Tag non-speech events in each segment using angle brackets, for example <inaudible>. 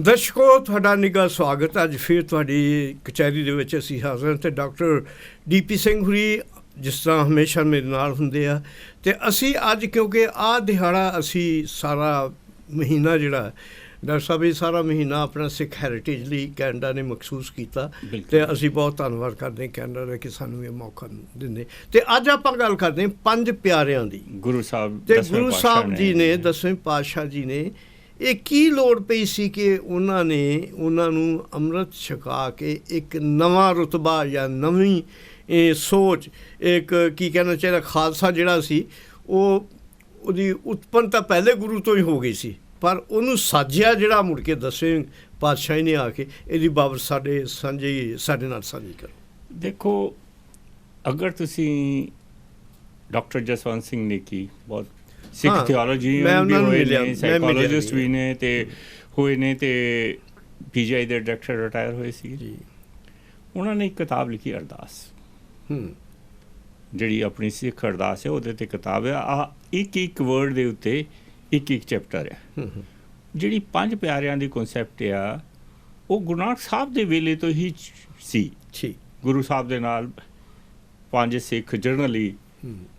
ਦਰਸ਼ਕੋ ਤੁਹਾਡਾ ਨਿੱਘਾ ਸਵਾਗਤ ਅੱਜ ਫਿਰ ਤੁਹਾਡੀ ਕਚਹਿਰੀ ਦੇ ਵਿੱਚ ਅਸੀਂ ਹਾਜ਼ਰ ਹਾਂ ਤੇ ਡਾਕਟਰ ਡੀਪੀ ਸਿੰਘ ਹੁਰੀ ਜਿਸ ਤਰ੍ਹਾਂ ਹਮੇਸ਼ਾ ਮੇਰੇ ਨਾਲ ਹੁੰਦੇ ਆ। ਤੇ ਅਸੀਂ ਅੱਜ ਕਿਉਂਕਿ ਆਹ ਦਿਹਾੜਾ ਅਸੀਂ ਸਾਰਾ ਮਹੀਨਾ ਜਿਹੜਾ ਡਾਕਟਰ ਸਾਹਿਬ ਇਹ ਸਾਰਾ ਮਹੀਨਾ ਆਪਣਾ ਸਿੱਖ ਹੈਰੀਟੇਜ ਲਈ ਕੈਨੇਡਾ ਨੇ ਮਖਸੂਸ ਕੀਤਾ। ਤੇ ਅਸੀਂ ਬਹੁਤ ਧੰਨਵਾਦ ਕਰਦੇ ਹਾਂ ਕੈਨੇਡਾ ਦਾ ਕਿ ਸਾਨੂੰ ਇਹ ਮੌਕਾ ਦਿੰਦੇ। ਤੇ ਅੱਜ ਆਪਾਂ ਗੱਲ ਕਰਦੇ ਹਾਂ ਪੰਜ ਪਿਆਰਿਆਂ ਦੀ। ਗੁਰੂ ਸਾਹਿਬ ਤੇ ਗੁਰੂ ਸਾਹਿਬ ਜੀ ਨੇ ਦਸਵੇਂ ਪਾਤਸ਼ਾਹ ਜੀ ਨੇ ਇਹ ਕੀ ਲੋੜ ਪਈ ਸੀ ਕਿ ਉਹਨਾਂ ਨੇ ਉਹਨਾਂ ਨੂੰ ਅੰਮ੍ਰਿਤ ਛਕਾ ਕੇ ਇੱਕ ਨਵਾਂ ਰਤਬਾ ਜਾਂ ਨਵੀਂ, ਇਹ ਸੋਚ, ਇੱਕ ਕੀ ਕਹਿਣਾ ਚਾਹੀਦਾ, ਖਾਲਸਾ ਜਿਹੜਾ ਸੀ, ਉਹ ਉਹਦੀ ਉਤਪੰਨ ਤਾਂ ਪਹਿਲੇ ਗੁਰੂ ਤੋਂ ਹੀ ਹੋ ਗਈ ਸੀ। ਪਰ ਉਹਨੂੰ ਸਾਜਿਆ ਜਿਹੜਾ ਮੁੜ ਕੇ ਦੱਸੇ ਪਾਤਸ਼ਾਹ ਨੇ ਆ ਕੇ, ਇਹਦੀ ਬਾਬਤ ਸਾਡੇ ਸਾਂਝੀ, ਸਾਡੇ ਨਾਲ ਸਾਂਝੀ ਕਰੋ। ਦੇਖੋ, ਅਗਰ ਤੁਸੀਂ ਡਾਕਟਰ ਜਸਵੰਤ ਸਿੰਘ ਨੇ ਕੀ, ਬਹੁਤ ਸਿੱਖ ਥਿਓਲੋਜੀ ਵੀ ਹੋਏ ਨੇ ਸਾਈਕੋਲੋਜਿਸਟ ਵੀ ਨੇ ਤੇ ਹੋਏ ਨੇ ਤੇ ਪੀਜੀਆਈ ਦੇ ਡਾਇਰੈਕਟਰ ਰਿਟਾਇਰ ਹੋਏ ਸੀ। ਜੀ। ਉਹਨਾਂ ਨੇ ਇੱਕ ਕਿਤਾਬ ਲਿਖੀ ਅਰਦਾਸ। ਹੂੰ। ਜਿਹੜੀ ਆਪਣੀ ਸਿੱਖ ਅਰਦਾਸ ਹੈ ਉਹਦੇ ਤੇ ਕਿਤਾਬ ਹੈ। ਆ ਇੱਕ ਇੱਕ ਵਰਡ ਦੇ ਉੱਤੇ ਇੱਕ ਇੱਕ ਚੈਪਟਰ ਹੈ ਜਿਹੜੀ ਪੰਜ ਪਿਆਰਿਆਂ ਦੀ ਕਨਸੈਪਟ ਆ ਉਹ ਗੁਰੂ ਨਾਨਕ ਸਾਹਿਬ ਦੇ ਵੇਲੇ ਤੋਂ ਹੀ ਸੀ। ਠੀਕ। ਗੁਰੂ ਸਾਹਿਬ ਦੇ ਨਾਲ ਪੰਜ ਸਿੱਖ ਜਰਨਲੀ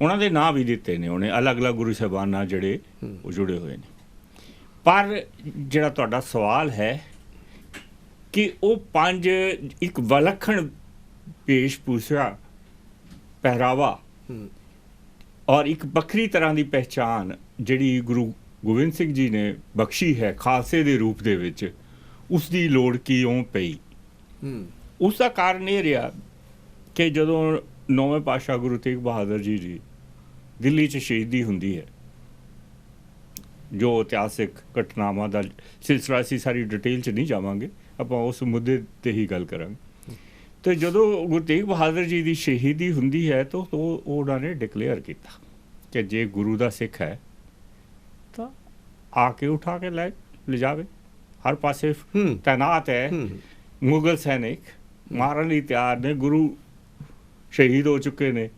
ਉਹਨਾਂ ਦੇ ਨਾਂ ਵੀ ਦਿੱਤੇ ਨੇ ਉਹਨੇ ਅਲੱਗ-ਅਲੱਗ ਗੁਰੂ ਸਾਹਿਬਾਨ ਨਾਲ ਜਿਹੜੇ। ਉਹ ਜੁੜੇ ਹੋਏ ਨੇ ਪਰ ਜਿਹੜਾ ਤੁਹਾਡਾ ਸਵਾਲ ਹੈ ਕਿ ਉਹ ਪੰਜ ਇੱਕ ਵਿਲੱਖਣ ਪੇਸ਼ ਪੂਸ਼ਾ ਪਹਿਰਾਵਾ ਔਰ ਇੱਕ ਵੱਖਰੀ ਤਰ੍ਹਾਂ ਦੀ ਪਹਿਚਾਨ ਜਿਹੜੀ ਗੁਰੂ ਗੋਬਿੰਦ ਸਿੰਘ ਜੀ ਨੇ ਬਖਸ਼ੀ ਹੈ ਖਾਲਸੇ ਦੇ ਰੂਪ ਦੇ ਵਿੱਚ ਉਸ ਦੀ ਲੋੜ ਕਿਉਂ ਪਈ ਹੂੰ ਉਸ ਦਾ ਕਾਰਨ ਇਹ ਰਿਹਾ ਕਿ ਜਦੋਂ ਨੌਵੇਂ ਪਾਤਸ਼ਾਹ ਗੁਰੂ ਤੇਗ ਬਹਾਦਰ ਜੀ ਦੀ ਦਿੱਲੀ 'ਚ ਸ਼ਹੀਦੀ ਹੁੰਦੀ ਹੈ। ਜੋ ਇਤਿਹਾਸਿਕ ਘਟਨਾਵਾਂ ਦਾ ਸਿਲਸਿਲਾ ਸੀ ਸਾਰੀ ਡਿਟੇਲ 'ਚ ਨਹੀਂ ਜਾਵਾਂਗੇ। ਆਪਾਂ ਉਸ ਮੁੱਦੇ ਤੇ ਹੀ ਗੱਲ ਕਰਾਂਗੇ। ਤੇ ਜਦੋਂ ਗੁਰੂ ਤੇਗ ਬਹਾਦਰ ਜੀ ਦੀ ਸ਼ਹੀਦੀ ਹੁੰਦੀ ਹੈ ਤਾਂ ਉਹ ਉਹ ਉਹਨਾਂ ਨੇ ਡਿਕਲੇਅਰ ਕੀਤਾ ਕਿ ਜੇ ਗੁਰੂ ਦਾ ਸਿੱਖ ਹੈ ਤਾਂ ਆ ਕੇ ਉਠਾ ਕੇ ਲੈ ਲਿਜਾਵੇ। ਹਰ ਪਾਸੇ ਹੈ। ਹੂੰ। ਮੁਗਲ ਸੈਨਿਕ ਮਾਰਨ ਲਈ ਤਿਆਰ ਨੇ। ਗੁਰੂ ਸ਼ਹੀਦ ਹੋ ਚੁੱਕੇ ਨੇ।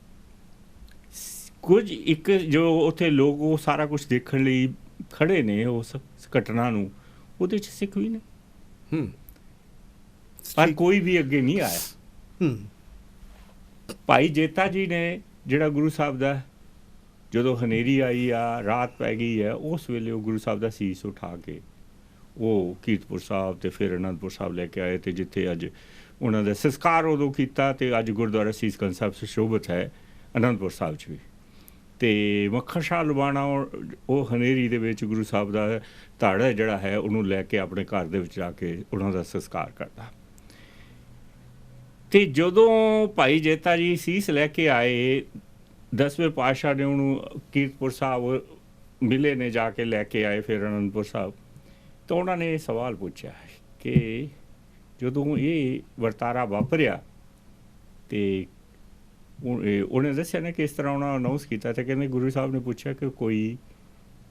ਕੁਝ ਇੱਕ ਜੋ ਉੱਥੇ ਲੋਕ ਉਹ ਸਾਰਾ ਕੁਝ ਦੇਖਣ ਲਈ ਖੜੇ ਨੇ ਉਸ ਘਟਨਾ ਨੂੰ ਉਹਦੇ ਚ ਸਿੱਖ ਵੀ ਨੇ। ਹੂੰ। ਪਰ। ਕੋਈ ਵੀ ਅੱਗੇ ਨਹੀਂ ਆਇਆ। ਹੂੰ। ਭਾਈ ਜੇਤਾ ਜੀ ਨੇ ਜਿਹੜਾ ਗੁਰੂ ਸਾਹਿਬ ਦਾ ਜਦੋਂ ਹਨੇਰੀ ਆਈ ਆ ਰਾਤ ਪੈ ਗਈ ਹੈ ਉਸ ਵੇਲੇ ਉਹ ਗੁਰੂ ਸਾਹਿਬ ਦਾ ਸੀਸ ਉਠਾ ਕੇ ਉਹ ਕੀਰਤਪੁਰ ਸਾਹਿਬ ਤੇ ਫਿਰ ਅਨੰਦਪੁਰ ਸਾਹਿਬ ਲੈ ਕੇ ਆਏ ਤੇ ਜਿੱਥੇ ਅੱਜ ਉਹਨਾਂ ਦਾ ਸੰਸਕਾਰ ਉਦੋਂ ਕੀਤਾ ਤੇ ਅੱਜ ਗੁਰਦੁਆਰਾ ਸੀਸ ਸਾਹਿਬ ਸੁਸ਼ੋਭਿਤ ਹੈ, ਅਨੰਦਪੁਰ ਸਾਹਿਬ 'ਚ ਵੀ। ਤੇ ਮੱਖਣ ਸ਼ਾਹ ਲੁਬਾਣਾ ਉਹ- ਹਨੇਰੀ ਦੇ ਵਿੱਚ ਗੁਰੂ ਸਾਹਿਬ ਦਾ ਧੜ ਜਿਹੜਾ ਹੈ, ਉਹਨੂੰ ਲੈ ਕੇ ਆਪਣੇ ਘਰ ਦੇ ਵਿੱਚ ਜਾ ਕੇ ਉਹਨਾਂ ਦਾ ਸੰਸਕਾਰ ਕਰਦਾ। ਤੇ ਜਦੋਂ ਭਾਈ ਜੇਤਾ ਜੀ ਸੀਸ ਲੈ ਕੇ ਆਏ, ਦਸਵੇਂ ਪਾਤਸ਼ਾਹ ਨੇ ਉਹਨੂੰ ਕੀਰਤਪੁਰ ਸਾਹਿਬ ਮਿਲੇ ਨੇ, ਜਾ ਕੇ ਲੈ ਕੇ ਆਏ ਫਿਰ ਅਨੰਦਪੁਰ ਸਾਹਿਬ, ਤਾਂ ਉਹਨਾਂ ਨੇ ਸਵਾਲ ਪੁੱਛਿਆ ਕਿ ਜਦੋਂ ਇਹ ਵਰਤਾਰਾ ਵਾਪਰਿਆ ਤੇ ਉਹਨੇ ਦੱਸਿਆ ਨਾ ਕਿ ਇਸ ਤਰ੍ਹਾਂ ਉਹਨਾਂ ਅਨਾਉਂਸ ਕੀਤਾ ਤੇ ਕਹਿੰਦੇ ਗੁਰੂ ਸਾਹਿਬ ਨੇ ਪੁੱਛਿਆ ਕਿ ਕੋਈ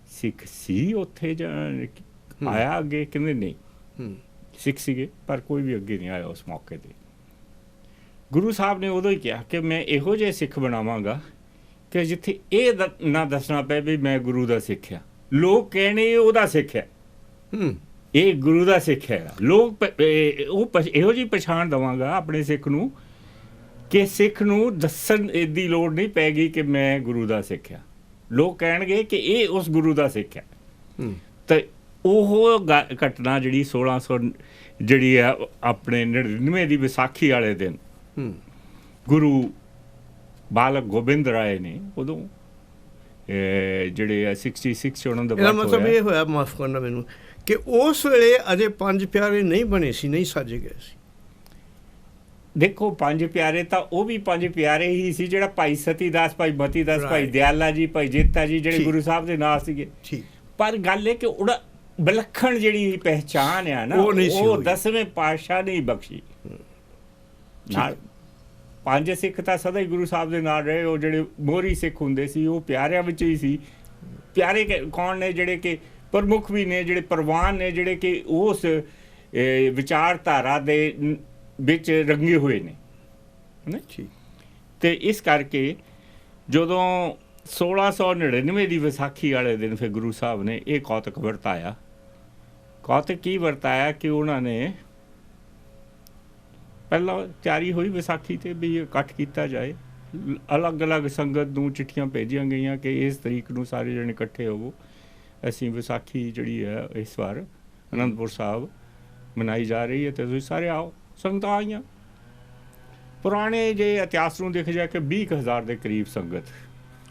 ਸਿੱਖ ਸੀ ਉੱਥੇ ਜਾਂ। ਆਇਆ ਅੱਗੇ? ਕਹਿੰਦੇ ਨਹੀਂ। ਸਿੱਖ ਸੀਗੇ ਪਰ ਕੋਈ ਵੀ ਅੱਗੇ ਨਹੀਂ ਆਇਆ ਉਸ ਮੌਕੇ ਤੇ। ਗੁਰੂ ਸਾਹਿਬ ਨੇ ਉਦੋਂ ਹੀ ਕਿਹਾ ਕਿ ਮੈਂ ਇਹੋ ਜਿਹੇ ਸਿੱਖ ਬਣਾਵਾਂਗਾ ਕਿ ਜਿੱਥੇ ਇਹ ਨਾ ਦੱਸਣਾ ਪਏ ਵੀ ਮੈਂ ਗੁਰੂ ਦਾ ਸਿੱਖ ਆ ਲੋਕ ਕਹਿਣੇ ਉਹਦਾ ਸਿੱਖ ਹੈ। ਹੂੰ। ਇਹ ਗੁਰੂ ਦਾ ਸਿੱਖ ਹੈ। ਲੋਕ ਉਹ ਇਹੋ ਜਿਹੀ ਪਛਾਣ ਦਵਾਂਗਾ ਆਪਣੇ ਸਿੱਖ ਨੂੰ ਕਿ ਸਿੱਖ ਨੂੰ ਦੱਸਣ ਦੀ ਲੋੜ ਨਹੀਂ ਪੈਗੀ ਕਿ ਮੈਂ ਗੁਰੂ ਦਾ ਸਿੱਖ ਆ ਲੋਕ ਕਹਿਣਗੇ ਕਿ ਇਹ ਉਸ ਗੁਰੂ ਦਾ ਸਿੱਖ ਹੈ। ਹੂੰ। ਤੇ ਉਹ ਘਟਨਾ ਜਿਹੜੀ 1600 ਜਿਹੜੀ ਆ ਆਪਣੇ 99 ਦੀ ਵਿਸਾਖੀ ਵਾਲੇ ਦਿਨ ਹੂੰ। ਗੁਰੂ ਬਾਲਕ ਗੋਬਿੰਦ ਰਾਏ ਨੇ ਉਦੋਂ ਜਿਹੜੇ ਆ 66 ਚ ਉਹਨਾਂ ਦਾ ਮਤਲਬ। ਇਹ ਹੋਇਆ ਮਾਫ ਕਰਨਾ ਮੈਨੂੰ। ਕਿ ਉਸ ਵੇਲੇ ਅਜੇ ਪੰਜ ਪਿਆਰੇ ਨਹੀਂ ਬਣੇ ਸੀ ਨਹੀਂ ਸਾਜੇ ਗਏ ਸੀ ਦੇਖੋ ਪੰਜ ਪਿਆਰੇ ਤਾਂ ਉਹ ਵੀ ਪੰਜ ਪਿਆਰੇ ਹੀ ਸੀ ਜਿਹੜਾ ਭਾਈ ਸਤੀ ਦਾਸ ਭਾਈ ਮਤੀ ਦਾਸ ਭਾਈ. ਦਿਆਲਾ ਜੀ ਭਾਈ ਜੇਤਾ ਜੀ ਜਿਹੜੇ। ਗੁਰੂ ਸਾਹਿਬ ਦੇ ਨਾਲ ਸੀਗੇ ਠੀਕ ਪਰ ਗੱਲ ਇਹ ਕਿ ਉਹਦਾ ਵਿਲੱਖਣ ਜਿਹੜੀ ਪਹਿਚਾਨ ਆ ਨਾ ਉਹ ਨਹੀਂ ਉਹ। ਦਸਵੇਂ ਪਾਤਸ਼ਾਹ ਨੇ ਹੀ ਬਖਸ਼ੀ ਨਾਲ ਪੰਜ ਸਿੱਖ ਤਾਂ ਸਦਾ ਹੀ ਗੁਰੂ ਸਾਹਿਬ ਦੇ ਨਾਲ ਰਹੇ ਉਹ ਜਿਹੜੇ ਮੋਹਰੀ ਸਿੱਖ ਹੁੰਦੇ ਸੀ ਉਹ ਪਿਆਰਿਆਂ ਵਿੱਚ ਹੀ ਸੀ ਪਿਆਰੇ ਕੌਣ ਨੇ ਜਿਹੜੇ ਕਿ ਪ੍ਰਮੁੱਖ ਵੀ ਨੇ ਜਿਹੜੇ ਪ੍ਰਵਾਨ ਨੇ ਜਿਹੜੇ ਕਿ ਉਸ ਵਿਚਾਰਧਾਰਾ ਦੇ ਵਿੱਚ ਰੰਗੇ ਹੋਏ ਨੇ। ਹੈਨਾ? ਠੀਕ। ਤੇ ਇਸ ਕਰਕੇ ਜਦੋਂ 1699 ਦੀ ਵਿਸਾਖੀ ਵਾਲੇ ਦਿਨ ਫਿਰ ਗੁਰੂ ਸਾਹਿਬ ਨੇ ਇਹ ਕੌਤਕ ਵਰਤਾਇਆ। ਕੌਤਕ ਕੀ ਵਰਤਾਇਆ ਕਿ ਉਹਨਾਂ ਨੇ ਪਹਿਲਾਂ ਤਿਆਰੀ ਹੋਈ ਵਿਸਾਖੀ ਤੇ ਵੀ ਇਕੱਠ ਕੀਤਾ ਜਾਏ। ਅਲੱਗ-ਅਲੱਗ ਸੰਗਤ ਨੂੰ ਚਿੱਠੀਆਂ ਭੇਜੀਆਂ ਗਈਆਂ ਕਿ ਇਸ ਤਰੀਕ ਨੂੰ ਸਾਰੇ ਜਣੇ ਇਕੱਠੇ ਹੋਵੋ। ਅਸੀਂ ਵਿਸਾਖੀ ਜਿਹੜੀ ਹੈ ਇਸ ਵਾਰ ਅਨੰਦਪੁਰ ਸਾਹਿਬ ਮਨਾਈ ਜਾ ਰਹੀ ਹੈ ਤੇ ਤੁਸੀਂ ਸਾਰੇ ਆਓ ਸੰਗਤਾਂ ਆਈਆਂ ਪੁਰਾਣੇ ਜੇ ਇਤਿਹਾਸ ਨੂੰ ਦੇਖਿਆ ਜਾਏ ਕਿ 20000 ਦੇ ਕਰੀਬ ਸੰਗਤ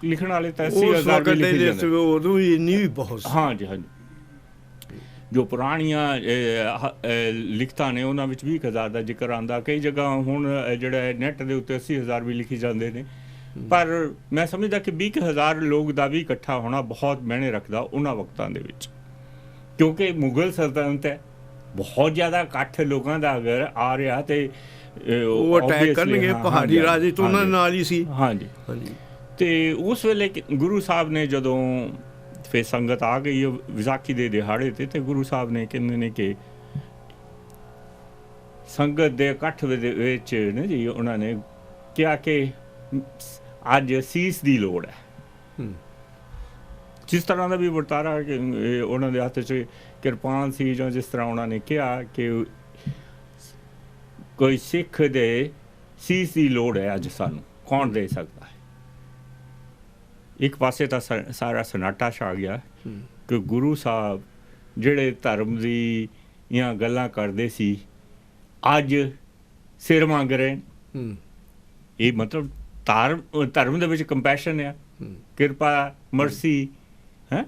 ਲਿਖਣ ਵਾਲੇ ਤਾਂ ਉਸ 80000 ਵੀ ਵਕਤ ਲਿਖੇ ਦੇ ਜਾਂਦੇ ਉਦੋਂ ਹੀ ਵੀ ਬਹੁਤ। ਹਾਂ ਜੀ ਹਾਂ ਜੀ। ਪੁਰਾਣੀਆਂ ਲਿਖਤਾਂ ਨੇ ਉਹਨਾਂ ਵਿੱਚ 20000 ਦਾ ਜ਼ਿਕਰ ਆਂਦਾ ਕਈ ਜਗ੍ਹਾ ਹੁਣ ਜਿਹੜਾ ਨੈਟ ਦੇ ਉੱਤੇ 80000 ਵੀ ਲਿਖੀ ਜਾਂਦੇ ਨੇ। ਪਰ ਮੈਂ ਸਮਝਦਾ ਕਿ 20000 ਲੋਕ ਦਾ ਵੀ ਇਕੱਠਾ ਹੋਣਾ ਬਹੁਤ ਮਾਇਨੇ ਰੱਖਦਾ ਉਹਨਾਂ ਵਕਤਾਂ ਦੇ ਵਿੱਚ। ਕਿਉਂਕਿ ਮੁਗਲ ਸਲਤਨਤ ਹੈ ਬਹੁਤ ਜ਼ਿਆਦਾ ਇਕੱਠ ਲੋਕਾਂ ਦਾ ਅਗਰ ਆ ਰਿਹਾ ਤੇ ਉਹ ਅਟੈਕ ਕਰਨਗੇ ਪਹਾੜੀ ਰਾਜੇ ਤੋਂ ਉਹਨਾਂ। ਨਾਲ ਹੀ ਸੀ। ਹਾਂਜੀ। ਹਾਂਜੀ। ਤੇ ਉਸ ਵੇਲੇ ਗੁਰੂ ਸਾਹਿਬ ਨੇ ਜਦੋਂ ਫੇ ਸੰਗਤ ਆ ਗਈ ਉਹ ਵਿਸਾਖੀ ਦੇ ਦਿਹਾੜੇ ਤੇ ਤੇ ਗੁਰੂ ਸਾਹਿਬ ਨੇ ਕਹਿੰਦੇ ਨੇ ਕਿ ਸੰਗਤ ਦੇ ਇਕੱਠ ਵਿੱਚ ਨੇ ਜੀ ਉਹਨਾਂ ਨੇ ਕਿਹਾ ਕਿ ਅੱਜ ਸੀਸ ਦੀ ਲੋੜ ਹੈ। ਜਿਸ ਤਰ੍ਹਾਂ ਦਾ ਵੀ ਵਰਤਾਰਾ ਕਿ ਉਹਨਾਂ ਦੇ ਹੱਥ 'ਚ ਕਿਰਪਾਨ ਸੀ ਜਾਂ ਜਿਸ ਤਰ੍ਹਾਂ ਉਹਨਾਂ ਨੇ ਕਿਹਾ ਕਿ ਕੋਈ ਸਿੱਖ ਦੇ ਸੀਸ ਦੀ ਲੋੜ ਹੈ ਅੱਜ ਸਾਨੂੰ ਕੌਣ ਦੇ ਸਕਦਾ ਹੈ? ਇੱਕ ਪਾਸੇ ਤਾਂ ਸਾਰਾ ਸਨਾਟਾ ਛਾ ਗਿਆ। ਕਿ ਗੁਰੂ ਸਾਹਿਬ ਜਿਹੜੇ ਧਰਮ ਦੀ ਜਾਂ ਗੱਲਾਂ ਕਰਦੇ ਸੀ ਅੱਜ ਸਿਰ ਮੰਗ ਰਹੇ ਇਹ ਮਤਲਬ ਧਰਮ ਧਰਮ ਦੇ ਵਿੱਚ ਕੰਪੈਸ਼ਨ ਆ। ਕਿਰਪਾ ਮਰਸੀ ਹੈ।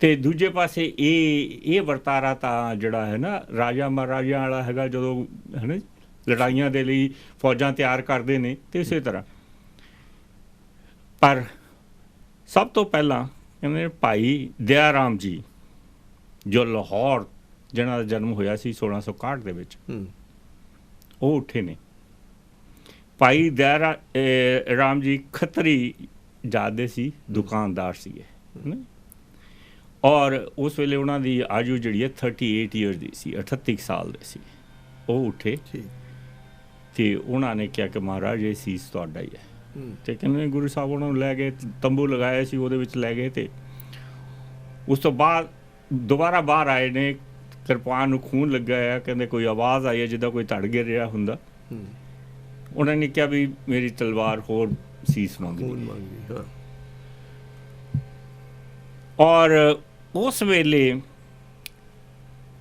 ਤੇ ਦੂਜੇ ਪਾਸੇ ਇਹ ਇਹ ਵਰਤਾਰਾ ਤਾਂ ਜਿਹੜਾ ਹੈ ਨਾ ਰਾਜਾ ਮਹਾਰਾਜਾ ਵਾਲਾ ਹੈਗਾ ਜਦੋਂ ਹੈ ਨਾ ਲੜਾਈਆਂ ਦੇ ਲਈ ਫੌਜਾਂ ਤਿਆਰ ਕਰਦੇ ਨੇ ਤੇ ਇਸੇ ਤਰ੍ਹਾਂ। ਪਰ ਸਭ ਤੋਂ ਪਹਿਲਾਂ ਕਹਿੰਦੇ ਭਾਈ ਦਇਆ ਰਾਮ ਜੀ ਜੋ ਲਾਹੌਰ ਜਿਹਨਾਂ ਦਾ ਜਨਮ ਹੋਇਆ ਸੀ 1661 ਦੇ ਵਿੱਚ ਉਹ ਉੱਠੇ ਨੇ। ਭਾਈ ਦਇਆ ਰਾਮ ਜੀ ਖੱਤਰੀ ਜਾਦੇ ਸੀ ਦੁਕਾਨਦਾਰ ਸੀਗੇ ਹੈਨਾ? ਔਰ ਉਸ ਵੇਲੇ ਉਹਨਾਂ ਦੀ ਆਯੂ ਜਿਹੜੀ ਹੈ 38 ਇਅਰ ਦੀ ਸੀ 38 ਸਾਲ ਦੇ ਸੀ। ਉਹ ਉੱਠੇ। ਤੇ ਉਹਨਾਂ ਨੇ ਕਿਹਾ ਕਿ ਮਹਾਰਾਜ ਇਹ ਸੀਸ ਤੁਹਾਡਾ ਹੀ ਹੈ। ਤੇ ਕਹਿੰਦੇ ਗੁਰੂ ਸਾਹਿਬ ਉਹਨਾਂ ਨੂੰ ਲੈ ਗਏ ਤੰਬੂ ਲਗਾਇਆ ਸੀ ਉਹਦੇ ਵਿੱਚ ਲੈ ਗਏ ਤੇ ਉਸ ਤੋਂ ਬਾਅਦ ਦੁਬਾਰਾ ਬਾਹਰ ਆਏ ਨੇ ਕਿਰਪਾਨ ਨੂੰ ਖੂਨ ਲੱਗਾ ਹੈ ਕਹਿੰਦੇ ਕੋਈ ਆਵਾਜ਼ ਆਈ ਹੈ ਜਿੱਦਾਂ ਕੋਈ ਧੜ ਗਿਰ ਰਿਹਾ ਹੁੰਦਾ। ਉਹਨਾਂ ਨੇ ਕਿਹਾ ਵੀ ਮੇਰੀ ਤਲਵਾਰ ਹੋਰ ਸੀਸ ਮੰਗਦੀ ਖੂਨ ਮੰਗੀ ਹਾਂ। ਔਰ ਉਸ ਵੇਲੇ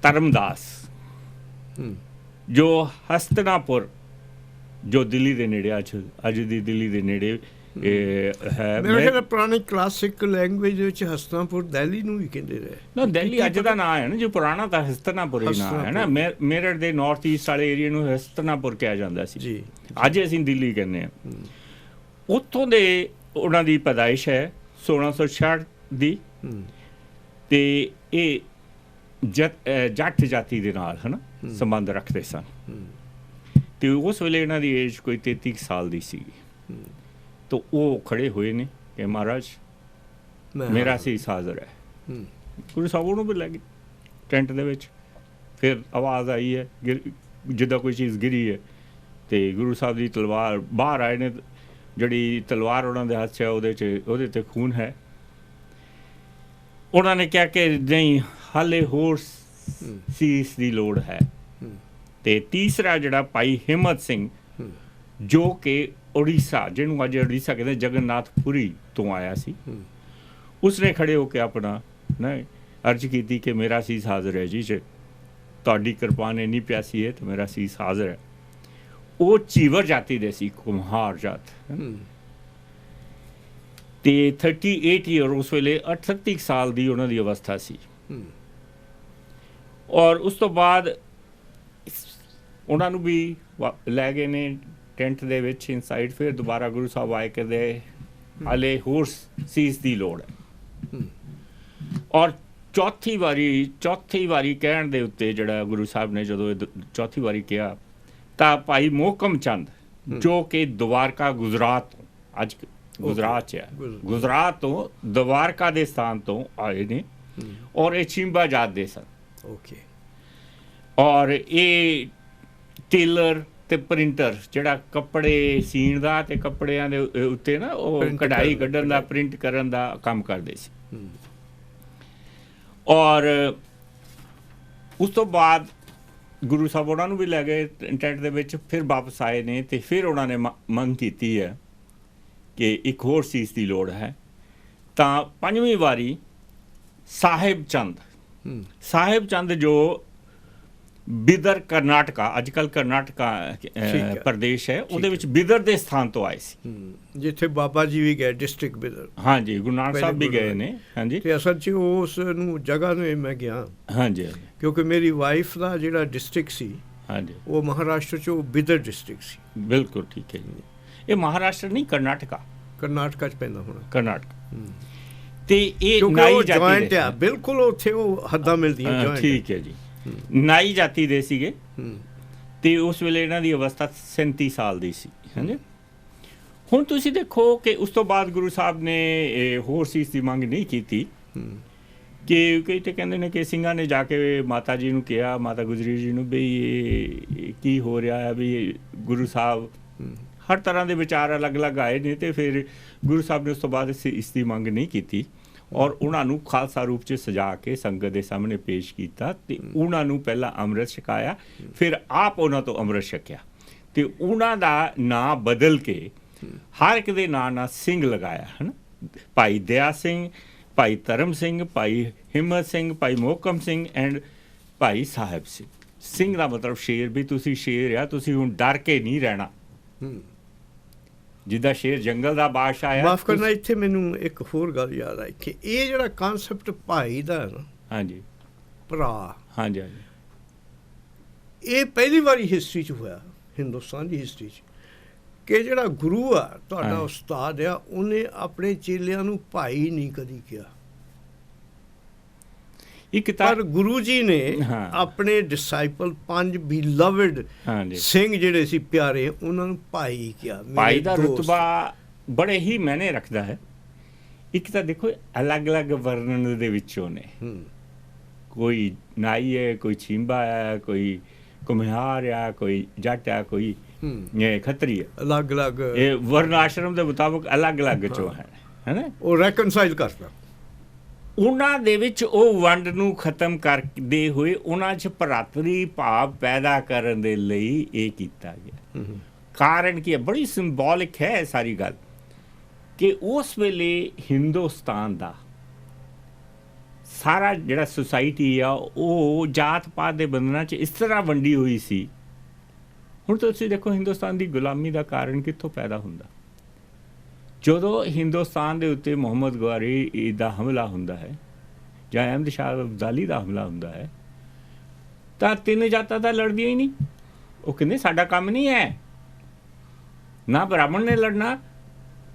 ਧਰਮਦਾਸ ਜੋ ਹਸਤਨਾਪੁਰ ਜੋ ਦਿੱਲੀ ਦੇ ਨੇੜੇ ਅੱਜ ਅੱਜ ਦੀ ਦਿੱਲੀ ਦੇ ਨੇੜੇ ਇਹ ਹੈ ਮੇਰੇ ਖਿਆਲ ਪੁਰਾਣੀ ਕਲਾਸਿਕ ਲੈਂਗੁਏਜ ਵਿੱਚ ਹਸਤਨਾਪੁਰ ਦਿੱਲੀ ਨੂੰ ਵੀ ਕਹਿੰਦੇ ਰਹੇ। ਨਾ ਦਿੱਲੀ ਅੱਜ ਦਾ ਨਾਂ ਹੈ ਨਾ ਜੋ ਪੁਰਾਣਾ ਤਾਂ ਹਸਤਨਾਪੁਰ ਹੀ ਨਾਂ ਹੈ ਨਾ। ਮੇਰਠ ਦੇ ਨਾਰਥ ਈਸਟ ਵਾਲੇ ਏਰੀਆ ਨੂੰ ਹਸਤਨਾਪੁਰ ਕਿਹਾ ਜਾਂਦਾ ਸੀ। ਜੀ। ਅੱਜ ਅਸੀਂ ਦਿੱਲੀ ਕਹਿੰਦੇ ਆ। ਉੱਥੋਂ ਦੇ ਉਹਨਾਂ ਦੀ ਪੈਦਾਇਸ਼ ਹੈ 1666 ਦੀ। ਤੇ ਇਹ ਜੱਟ ਜਾਤੀ ਦੇ ਨਾਲ ਹਨਾ ਸੰਬੰਧ ਰੱਖਦੇ ਸਨ। ਤੇ ਉਸ ਵੇਲੇ ਇਹਨਾਂ ਦੀ ਏਜ ਕੋਈ 33 ਕੁ ਸਾਲ ਦੀ ਸੀ ਉਹ ਖੜੇ ਹੋਏ ਨੇ ਕਿ ਮਹਾਰਾਜ ਮੈਂ ਮੇਰਾ ਸੀ ਹਾਜ਼ਰ ਹੈ ਹੂੰ ਗੁਰੂ ਸਾਹਿਬ ਉਹਨੂੰ ਵੀ ਲੈ ਗਏ ਟੈਂਟ ਦੇ ਵਿੱਚ ਫਿਰ ਆਵਾਜ਼ ਆਈ ਹੈ ਜਿੱਦਾਂ ਕੋਈ ਚੀਜ਼ ਗਿਰੀ ਹੈ ਤੇ ਗੁਰੂ ਸਾਹਿਬ ਦੀ ਤਲਵਾਰ ਬਾਹਰ ਆਏ ਨੇ ਜਿਹੜੀ ਤਲਵਾਰ ਉਹਨਾਂ ਦੇ ਹੱਥ 'ਚ ਹੈ ਉਹਦੇ 'ਚ ਉਹਦੇ ਤੇ ਖੂਨ ਹੈ ਉਹਨਾਂ ਨੇ ਕਿਹਾ ਕਿ ਨਹੀਂ ਹਾਲੇ ਹੋਰ। ਸੀਸ ਦੀ ਲੋੜ ਹੈ। ਤੇ ਤੀਸਰਾ ਜਿਹੜਾ ਭਾਈ ਹਿੰਮਤ ਸਿੰਘ। ਜੋ ਕਿ ਉੜੀਸਾ ਜਿਹਨੂੰ ਅੱਜ ਉੜੀਸਾ ਕਹਿੰਦੇ ਜਗਨਨਾਥਪੁਰੀ ਤੋਂ ਆਇਆ ਸੀ। ਉਸਨੇ ਖੜੇ ਹੋ ਕੇ ਆਪਣਾ ਨਾ ਅਰਜ਼ ਕੀਤੀ ਕਿ ਮੇਰਾ ਸੀਸ ਹਾਜ਼ਰ ਹੈ। ਜੀ ਜੇ ਤੁਹਾਡੀ ਕਿਰਪਾਨ ਇੰਨੀ ਪਿਆਸੀ ਹੈ ਤੇ ਮੇਰਾ ਸੀਸ ਹਾਜ਼ਰ ਹੈ। ਉਹ ਚੀਵਰ ਜਾਤੀ ਦੇ ਸੀ ਕੁਮਹਾਰ ਜਾਤ। ਤੇ 38 ਈਅਰ ਉਸ ਵੇਲੇ 38 ਸਾਲ ਦੀ ਉਹਨਾਂ ਦੀ ਅਵਸਥਾ ਸੀ। ਔਰ ਉਸ ਤੋਂ ਬਾਅਦ ਉਹਨਾਂ ਨੂੰ ਵਾ- ਲੈ ਗਏ ਨੇ ਟੈਂਟ ਦੇ ਵਿੱਚ ਇਨਸਾਈਡ ਫਿਰ ਦੁਬਾਰਾ ਗੁਰੂ ਸਾਹਿਬ ਆਏ ਕਹਿੰਦੇ ਹਲੇ ਹੋਰ ਸੀਸ ਦੀ ਲੋੜ ਹੈ। ਔਰ ਚੌਥੀ ਵਾਰੀ ਚੌਥੀ ਵਾਰੀ ਕਹਿਣ ਦੇ ਉੱਤੇ ਜਿਹੜਾ ਗੁਰੂ ਸਾਹਿਬ ਨੇ ਜਦੋਂ ਚੌਥੀ ਵਾਰੀ ਕਿਹਾ ਤਾਂ ਭਾਈ ਮੋਹਕਮ ਚੰਦ ਜੋ ਕਿ ਦਵਾਰਕਾ ਗੁਜਰਾਤ ਅੱਜ ਗੁਜਰਾਤ ਚ ਹੈ ਗੁਜਰਾਤ। ਤੋਂ ਦਵਾਰਕਾ ਦੇ ਸਥਾਨ ਤੋਂ ਆਏ ਨੇ। ਔਰ ਇਹ ਚਿੰਬਾ ਜਾਤ ਦੇ ਸਨ ਓਕੇ ਔਰ ਇਹ ਟੇਲਰ ਤੇ ਪ੍ਰਿੰਟਰ ਜਿਹੜਾ ਕੱਪੜੇ ਸੀਣ ਦਾ ਤੇ ਕੱਪੜਿਆਂ ਦੇ ਉੱਤੇ ਨਾ ਉਹ ਕਢਾਈ ਕੱਢਣ ਦਾ ਪ੍ਰਿੰਟ ਕਰਨ ਦਾ ਕੰਮ ਕਰਦੇ ਸੀ। ਔਰ ਉਸ ਤੋਂ ਬਾਅਦ ਗੁਰੂ ਸਾਹਿਬ ਉਹਨਾਂ ਨੂੰ ਵੀ ਲੈ ਗਏ ਟੈਂਟ ਦੇ ਵਿੱਚ ਫਿਰ ਵਾਪਸ ਆਏ ਨੇ ਤੇ ਫਿਰ ਉਹਨਾਂ ਨੇ ਮੰਗ ਕੀਤੀ ਹੈ ਕਿ ਇੱਕ ਹੋਰ ਚੀਜ਼ ਦੀ ਲੋੜ ਹੈ। ਤਾਂ ਪੰਜਵੀਂ ਵਾਰੀ ਸਾਹਿਬ ਚੰਦ। ਸਾਹਿਬ ਚੰਦ ਜੋ ਬਿਦਰ ਕਰਨਾਟਕਾ ਅੱਜ ਕੱਲ ਕਰਨਾਟਕਾ। ਪ੍ਰਦੇਸ਼ ਹੈ ਉਹਦੇ। ਵਿੱਚ ਬਿਦਰ ਦੇ ਸਥਾਨ ਤੋਂ ਆਏ ਸੀ। ਜਿੱਥੇ ਬਾਬਾ ਜੀ ਵੀ ਗਏ ਡਿਸਟ੍ਰਿਕਟ ਬਿਦਰ। ਹਾਂਜੀ ਗੁਰੂ ਨਾਨਕ ਸਾਹਿਬ ਵੀ ਗਏ ਨੇ ਹਾਂਜੀ। ਤੇ ਅਸਲ 'ਚ ਉਸ ਨੂੰ ਜਗ੍ਹਾ ਨੂੰ ਮੈਂ ਗਿਆ। ਹਾਂਜੀ ਕਿਉਂਕਿ ਮੇਰੀ ਵਾਈਫ ਦਾ ਜਿਹੜਾ ਡਿਸਟ੍ਰਿਕਟ ਸੀ ਹਾਂਜੀ। ਉਹ ਮਹਾਰਾਸ਼ਟਰ 'ਚ ਉਹ ਬਿਦਰ ਡਿਸਟ੍ਰਿਕਟ ਸੀ। ਬਿਲਕੁਲ ਠੀਕ ਹੈ ਜੀ। ਇਹ ਮਹਾਰਾਸ਼ਟਰ ਨਹੀਂ ਕਰਨਾਟਕਾ? ਕਰਨਾਟਕਾ 'ਚ ਪੈਂਦਾ ਹੋਣਾ। ਕਰਨਾਟਕ। ਤੇ ਇਹ ਨਾਈ ਜਾਤੀ ਦੇ ਬਿਲਕੁਲ ਉੱਥੇ ਉਹ ਹੱਦਾਂ ਮਿਲਦੀਆਂ ਠੀਕ ਹੈ ਜੀ। ਨਾਈ ਜਾਤੀ ਦੇ ਸੀਗੇ। ਤੇ ਉਸ ਵੇਲੇ ਇਹਨਾਂ ਦੀ ਅਵਸਥਾ 37 ਸਾਲ ਦੀ ਸੀ ਹਾਂਜੀ ਹੁਣ ਤੁਸੀਂ ਦੇਖੋ ਕਿ ਉਸ ਤੋਂ ਬਾਅਦ ਗੁਰੂ ਸਾਹਿਬ ਨੇ ਹੋਰ ਚੀਜ਼ ਦੀ ਮੰਗ ਨਹੀਂ ਕੀਤੀ। ਕਿ ਕਈ ਤੇ ਕਹਿੰਦੇ ਨੇ ਕਿ ਸਿੰਘਾਂ ਨੇ ਜਾ ਕੇ ਮਾਤਾ ਜੀ ਨੂੰ ਕਿਹਾ ਮਾਤਾ ਗੁਜਰੀ ਜੀ ਨੂੰ ਵੀ ਇਹ ਕੀ ਹੋ ਰਿਹਾ ਹੈ ਵੀ ਗੁਰੂ ਸਾਹਿਬ ਹਰ ਤਰ੍ਹਾਂ ਦੇ ਵਿਚਾਰ ਅਲੱਗ-ਅਲੱਗ ਆਏ ਨੇ ਤੇ ਫਿਰ ਗੁਰੂ ਸਾਹਿਬ ਨੇ ਉਸ ਤੋਂ ਬਾਅਦ ਇਸ ਦੀ ਮੰਗ ਨਹੀਂ ਕੀਤੀ। ਔਰ ਉਹਨਾਂ ਨੂੰ ਖਾਲਸਾ ਰੂਪ 'ਚ ਸਜਾ ਕੇ ਸੰਗਤ ਦੇ ਸਾਹਮਣੇ ਪੇਸ਼ ਕੀਤਾ ਤੇ ਉਹਨਾਂ ਨੂੰ ਪਹਿਲਾਂ ਅੰਮ੍ਰਿਤ ਛਕਾਇਆ ਫਿਰ ਆਪ ਉਹਨਾਂ ਤੋਂ ਅੰਮ੍ਰਿਤ ਛਕਿਆ। ਤੇ ਉਹਨਾਂ ਦਾ ਨਾਂ ਬਦਲ ਕੇ ਹਰ ਇੱਕ ਦੇ ਨਾਂ ਨਾਲ ਸਿੰਘ ਲਗਾਇਆ ਹਨ? ਭਾਈ ਦਇਆ ਸਿੰਘ ਭਾਈ ਧਰਮ ਸਿੰਘ ਭਾਈ ਹਿੰਮਤ ਸਿੰਘ ਭਾਈ ਮੋਹਕਮ ਸਿੰਘ ਐਂਡ ਭਾਈ ਸਾਹਿਬ ਸਿੰਘ। ਸਿੰਘ ਦਾ ਮਤਲਬ ਸ਼ੇਰ ਵੀ ਤੁਸੀਂ ਸ਼ੇਰ ਆ ਤੁਸੀਂ ਹੁਣ ਡਰ ਕੇ ਨਹੀਂ ਰਹਿਣਾ। ਜਿੱਦਾਂ ਸ਼ੇਰ ਜੰਗਲ ਦਾ ਬਾਦਸ਼ਾਹ ਆ ਮਾਫ ਕਰਨਾ ਇੱਥੇ ਮੈਨੂੰ ਇੱਕ ਹੋਰ ਗੱਲ ਯਾਦ ਆਈ ਕਿ ਇਹ ਜਿਹੜਾ ਕਨਸੈਪਟ ਭਾਈ ਦਾ ਨਾ ਹਾਂਜੀ। ਭਰਾ ਹਾਂਜੀ ਹਾਂਜੀ। ਇਹ ਪਹਿਲੀ ਵਾਰੀ ਹਿਸਟਰੀ 'ਚ ਹੋਇਆ ਹਿੰਦੁਸਤਾਨ ਦੀ ਹਿਸਟਰੀ 'ਚ ਕਿ ਜਿਹੜਾ ਗੁਰੂ ਆ ਤੁਹਾਡਾ। ਉਸਤਾਦ ਆ ਉਹਨੇ ਆਪਣੇ ਚੇਲਿਆਂ ਨੂੰ ਭਾਈ ਨਹੀਂ ਕਦੀ ਕਿਹਾ। ਇੱਕ ਤਾਂ ਪਰ ਗੁਰੂ ਜੀ ਨੇ। ਆਪਣੇ ਡਿਸਾਈਪਲ ਪੰਜ ਬਿਲਵਡ ਸਿੰਘ ਜਿਹੜੇ ਸੀ ਪਿਆਰੇ ਉਹਨਾਂ ਨੂੰ ਭਾਈ ਕਿਹਾ। ਭਾਈ ਦਾ। ਰਤਬਾ ਬੜੇ ਹੀ ਮਾਇਨੇ ਰੱਖਦਾ ਹੈ। ਇੱਕ ਤਾਂ ਦੇਖੋ ਅਲੱਗ-ਅਲੱਗ ਵਰਣਨ ਦੇ ਵਿੱਚੋਂ ਨੇ। ਕੋਈ ਨਾਈ ਹੈ ਕੋਈ ਛਿੰਬਾ ਹੈ ਕੋਈ ਕੁਮਿਹਾਰ ਆ ਕੋਈ ਜੱਟ ਆ ਕੋਈ ਇਹ ਖੱਤਰੀ ਹੈ। ਅਲੱਗ ਅਲੱਗ ਇਹ ਵਰਨ ਆਸ਼ਰਮ ਦੇ ਮੁਤਾਬਕ ਅਲੱਗ-ਅਲੱਗ ਚੋਂ ਹੈ। ਹੈਨਾ ਉਹ ਰੈਕਨਸਾਈਲ ਕਰਦਾ। ਉਹਨਾਂ ਦੇ ਵਿੱਚ ਉਹ ਵੰਡ ਨੂੰ ਖਤਮ ਕਰਦੇ ਹੋਏ ਉਹਨਾਂ 'ਚ ਭਰਾਤਰੀ ਭਾਵ ਪੈਦਾ ਕਰਨ ਦੇ ਲਈ ਇਹ ਕੀਤਾ ਗਿਆ। ਕਾਰਨ ਕੀ ਹੈ? ਬੜੀ ਸਿੰਬੋਲਿਕ ਹੈ ਸਾਰੀ ਗੱਲ ਕਿ ਉਸ ਵੇਲੇ ਹਿੰਦੁਸਤਾਨ ਦਾ ਸਾਰਾ ਜਿਹੜਾ ਸੁਸਾਇਟੀ ਆ ਉਹ ਜਾਤ ਪਾਤ ਦੇ ਬੰਧਨਾਂ 'ਚ ਇਸ ਤਰ੍ਹਾਂ ਵੰਡੀ ਹੋਈ ਸੀ। ਹੁਣ ਤੁਸੀਂ ਦੇਖੋ ਹਿੰਦੁਸਤਾਨ ਦੀ ਗੁਲਾਮੀ ਦਾ ਕਾਰਨ ਕਿੱਥੋਂ ਪੈਦਾ ਹੁੰਦਾ? ਜਦੋਂ ਹਿੰਦੁਸਤਾਨ ਦੇ ਉੱਤੇ ਮੁਹੰਮਦ ਗਵਾਰੀ ਦਾ ਹਮਲਾ ਹੁੰਦਾ ਹੈ ਜਾਂ ਅਹਿਮਦ ਸ਼ਾਹ ਅਬਦਾਲੀ ਦਾ ਹਮਲਾ ਹੁੰਦਾ ਹੈ ਤਾਂ ਤਿੰਨ ਜਾਤਾਂ ਤਾਂ ਲੜਦੀਆਂ ਹੀ ਨਹੀਂ। ਉਹ ਕਹਿੰਦੇ ਸਾਡਾ ਕੰਮ ਨਹੀਂ ਹੈ। ਨਾ ਬ੍ਰਾਹਮਣ ਨੇ ਲੜਨਾ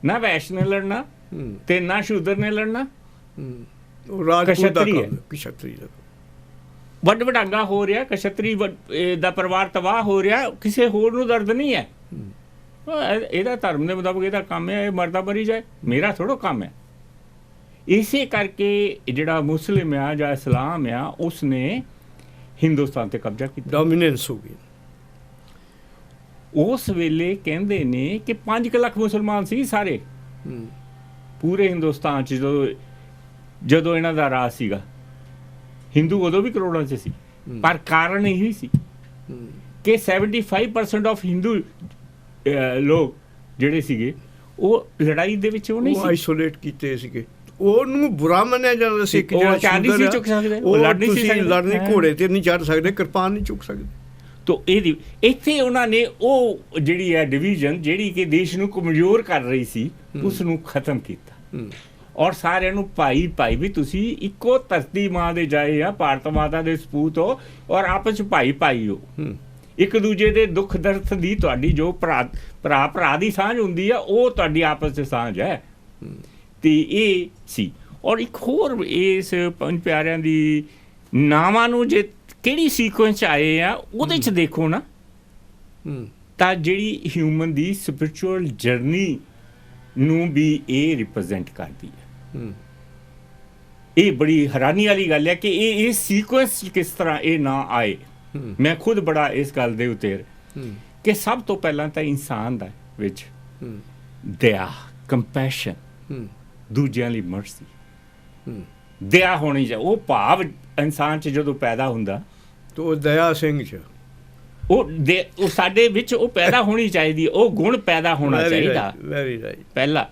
ਨਾ ਵੈਸ਼ ਨੇ ਲੜਨਾ ਤੇ ਨਾ ਸ਼ੂਦਰ ਨੇ ਲੜਨਾ। ਉਹ ਰਾਜਪੂਤ ਦਾ। ਕੰਮ ਕਸ਼ਤਰੀ ਦਾ ਵੱਡ ਵਡਾਂਗਾ ਹੋ ਰਿਹਾ ਕਸ਼ਤਰੀ ਦਾ ਪਰਿਵਾਰ ਤਬਾਹ ਹੋ ਰਿਹਾ ਕਿਸੇ ਹੋਰ ਨੂੰ ਦਰਦ ਨਹੀਂ ਹੈ। ਇਹਦਾ ਧਰਮ ਦੇ ਮੁਤਾਬਕ ਇਹਦਾ ਕੰਮ ਹੈ ਇਹ ਮਰਦਾ ਮਰੀ ਜਾਏ। ਮੇਰਾ ਥੋੜੋ ਕੰਮ ਹੈ। ਇਸੇ ਕਰਕੇ ਜਿਹੜਾ ਮੁਸਲਿਮ ਆ ਜਾਂ ਇਸਲਾਮ ਆ ਉਸਨੇ ਹਿੰਦੁਸਤਾਨ ਤੇ ਕਬਜ਼ਾ ਕੀਤਾ। ਡੋਮੀਨੈਂਸ ਹੋ ਗਈ ਉਸ ਵੇਲੇ ਕਹਿੰਦੇ ਨੇ ਕਿ 5 ਲੱਖ ਮੁਸਲਮਾਨ ਸੀ ਸਾਰੇ। ਪੂਰੇ ਹਿੰਦੁਸਤਾਨ ਚ ਜਦੋਂ ਜਦੋਂ ਇਹਨਾਂ ਦਾ ਰਾਜ ਸੀਗਾ। ਹਿੰਦੂ ਉਦੋਂ ਵੀ ਕਰੋੜਾਂ ਚ ਸੀ। ਪਰ ਕਾਰਨ ਇਹੀ ਸੀ ਕਿ 75% ਆਫ ਹਿੰਦੂ ਲੋਕ ਜਿਹੜੇ ਸੀਗੇ ਉਹ ਲੜਾਈ ਦੇ ਵਿੱਚ ਉਹ ਨਹੀਂ ਉਹ ਸੀ। ਆਈਸੋਲੇਟ ਕੀਤੇ ਸੀਗੇ। ਉਹਨੂੰ ਬੁਰਾ ਮੰਨਿਆ ਜਾਂਦਾ ਸੀ ਕਿ ਉਹ ਜਿਹੜਾ ਸ਼ੂਦਰ ਸੀ ਚੁੱਕ ਸਕਦੇ, ਉਹ ਲੜ ਨਹੀਂ ਸੀ। ਲੜਨੇ। ਘੋੜੇ ਤੇ ਨਹੀਂ ਚੜ ਸਕਦੇ ਕਿਰਪਾਨ ਨਹੀਂ ਚੁੱਕ ਸਕਦੇ। ਤੋ ਇਹਦੀ ਇੱਥੇ ਉਹਨਾਂ ਨੇ ਉਹ ਜਿਹੜੀ ਹੈ ਡਿਵੀਜ਼ਨ ਜਿਹੜੀ ਕਿ ਦੇਸ਼ ਨੂੰ ਕਮਜ਼ੋਰ ਕਰ ਰਹੀ ਸੀ ਉਸ ਨੂੰ ਖਤਮ ਕੀਤਾ। ਔਰ ਸਾਰਿਆਂ ਨੂੰ ਭਾਈ ਭਾਈ ਵੀ ਤੁਸੀਂ ਇੱਕੋ ਧਰਤੀ ਮਾਂ ਦੇ ਜਾਏ ਆ ਭਾਰਤ ਮਾਤਾ ਦੇ ਸਪੂਤ ਹੋ ਔਰ ਆਪਸ ਚ ਭਾਈ ਭਾਈ ਹੂੰ। ਇੱਕ ਦੂਜੇ ਦੇ ਦੁੱਖ ਦਰਦ ਦੀ ਤੁਹਾਡੀ ਜੋ ਭਰਾ ਭਰਾ ਭਰਾ ਦੀ ਸਾਂਝ ਹੁੰਦੀ ਆ ਉਹ ਤੁਹਾਡੀ ਆਪਸ ਚ ਸਾਂਝ ਹੈ। ਤੇ ਇਹ ਸੀ। ਔਰ ਇੱਕ ਹੋਰ ਇਸ ਪੰਜ ਪਿਆਰਿਆਂ ਦੀ ਨਾਵਾਂ ਨੂੰ ਜੇ ਕਿਹੜੀ ਸੀਕੁਐਂਸ ਆਏ ਆ ਉਹਦੇ ਚ ਦੇਖੋ ਨਾ। ਤਾਂ ਜਿਹੜੀ ਹਿਊਮਨ ਦੀ ਸਪਿਰਚੁਅਲ ਜਰਨੀ ਨੂੰ ਵੀ ਇਹ ਰਿਪਰੈਜ਼ੈਂਟ ਕਰਦੀ ਹੈ। ਇਹ ਬੜੀ ਹੈਰਾਨੀ ਵਾਲੀ ਗੱਲ ਹੈ ਕਿ ਇਹ ਇਹ ਸੀਕੁਐਂਸ ਕਿਸ ਤਰ੍ਹਾਂ ਇਹ ਨਾ ਆਏ। ਮੈਂ ਖੁਦ ਬੜਾ ਇਸ ਗੱਲ ਦੇ ਉੱਤੇ ਹੂੰ। ਕਿ ਸਭ ਤੋਂ ਪਹਿਲਾਂ ਤਾਂ ਇਨਸਾਨ ਦਾ ਵਿੱਚ ਹੂੰ। ਦਇਆ ਕੰਪੈਸ਼ਨ ਦੂਜਿਆਂ ਲਈ ਮਰਸੀ ਦਇਆ ਹੋਣੀ ਚਾਹੀਦੀ ਉਹ ਭਾਵ ਇਨਸਾਨ 'ਚ ਜਦੋਂ ਪੈਦਾ ਹੁੰਦਾ ਤੇ ਉਹ ਦਇਆ ਸਿੰਘ ਚ। ਉਹ ਦੇ ਉਹ ਸਾਡੇ ਵਿੱਚ ਉਹ ਪੈਦਾ ਹੋਣੀ ਚਾਹੀਦੀ ਉਹ ਗੁਣ ਪੈਦਾ ਹੋਣਾ ਚਾਹੀਦਾ। ਵੈਰੀ ਰਾਈਟ ਪਹਿਲਾ।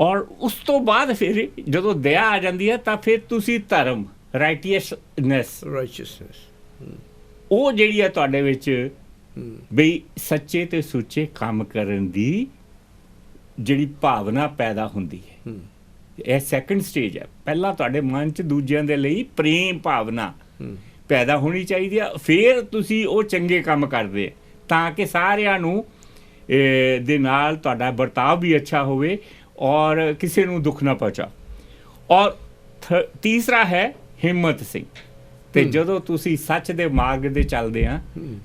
ਔਰ ਉਸ ਤੋਂ ਬਾਅਦ ਫਿਰ ਜਦੋਂ ਦਇਆ ਆ ਜਾਂਦੀ ਹੈ ਤਾਂ ਫਿਰ ਤੁਸੀਂ ਧਰਮ ਰਾਈਟੀਅਸਨੈਸ ਰਾਈਚਸਨੈਸ ਉਹ ਜਿਹੜੀ ਹੈ ਤੁਹਾਡੇ ਵਿੱਚ ਬਈ ਸੱਚੇ ਤੇ ਸੁੱਚੇ ਕੰਮ ਕਰਨ ਦੀ ਜਿਹੜੀ ਭਾਵਨਾ ਪੈਦਾ ਹੁੰਦੀ ਹੈ। ਇਹ ਸੈਕੰਡ ਸਟੇਜ ਹੈ। ਪਹਿਲਾਂ ਤੁਹਾਡੇ ਮਨ 'ਚ ਦੂਜਿਆਂ ਦੇ ਲਈ ਪ੍ਰੇਮ ਭਾਵਨਾ ਪੈਦਾ ਹੋਣੀ ਚਾਹੀਦੀ ਹੈ ਫਿਰ ਤੁਸੀਂ ਉਹ ਚੰਗੇ ਕੰਮ ਕਰਦੇ ਤਾਂ ਕਿ ਸਾਰਿਆਂ ਨੂੰ ਦੇ ਨਾਲ ਤੁਹਾਡਾ ਵਰਤਾਵ ਵੀ ਅੱਛਾ ਹੋਵੇ ਔਰ ਕਿਸੇ ਨੂੰ ਦੁੱਖ ਨਾ ਪਹੁੰਚਾ ਔਰ ਤੀਸਰਾ ਹੈ ਹਿੰਮਤ ਸਿੰਘ। ਤੇ। ਜਦੋਂ ਤੁਸੀਂ ਸੱਚ ਦੇ ਮਾਰਗ ਦੇ ਚੱਲਦੇ ਆ।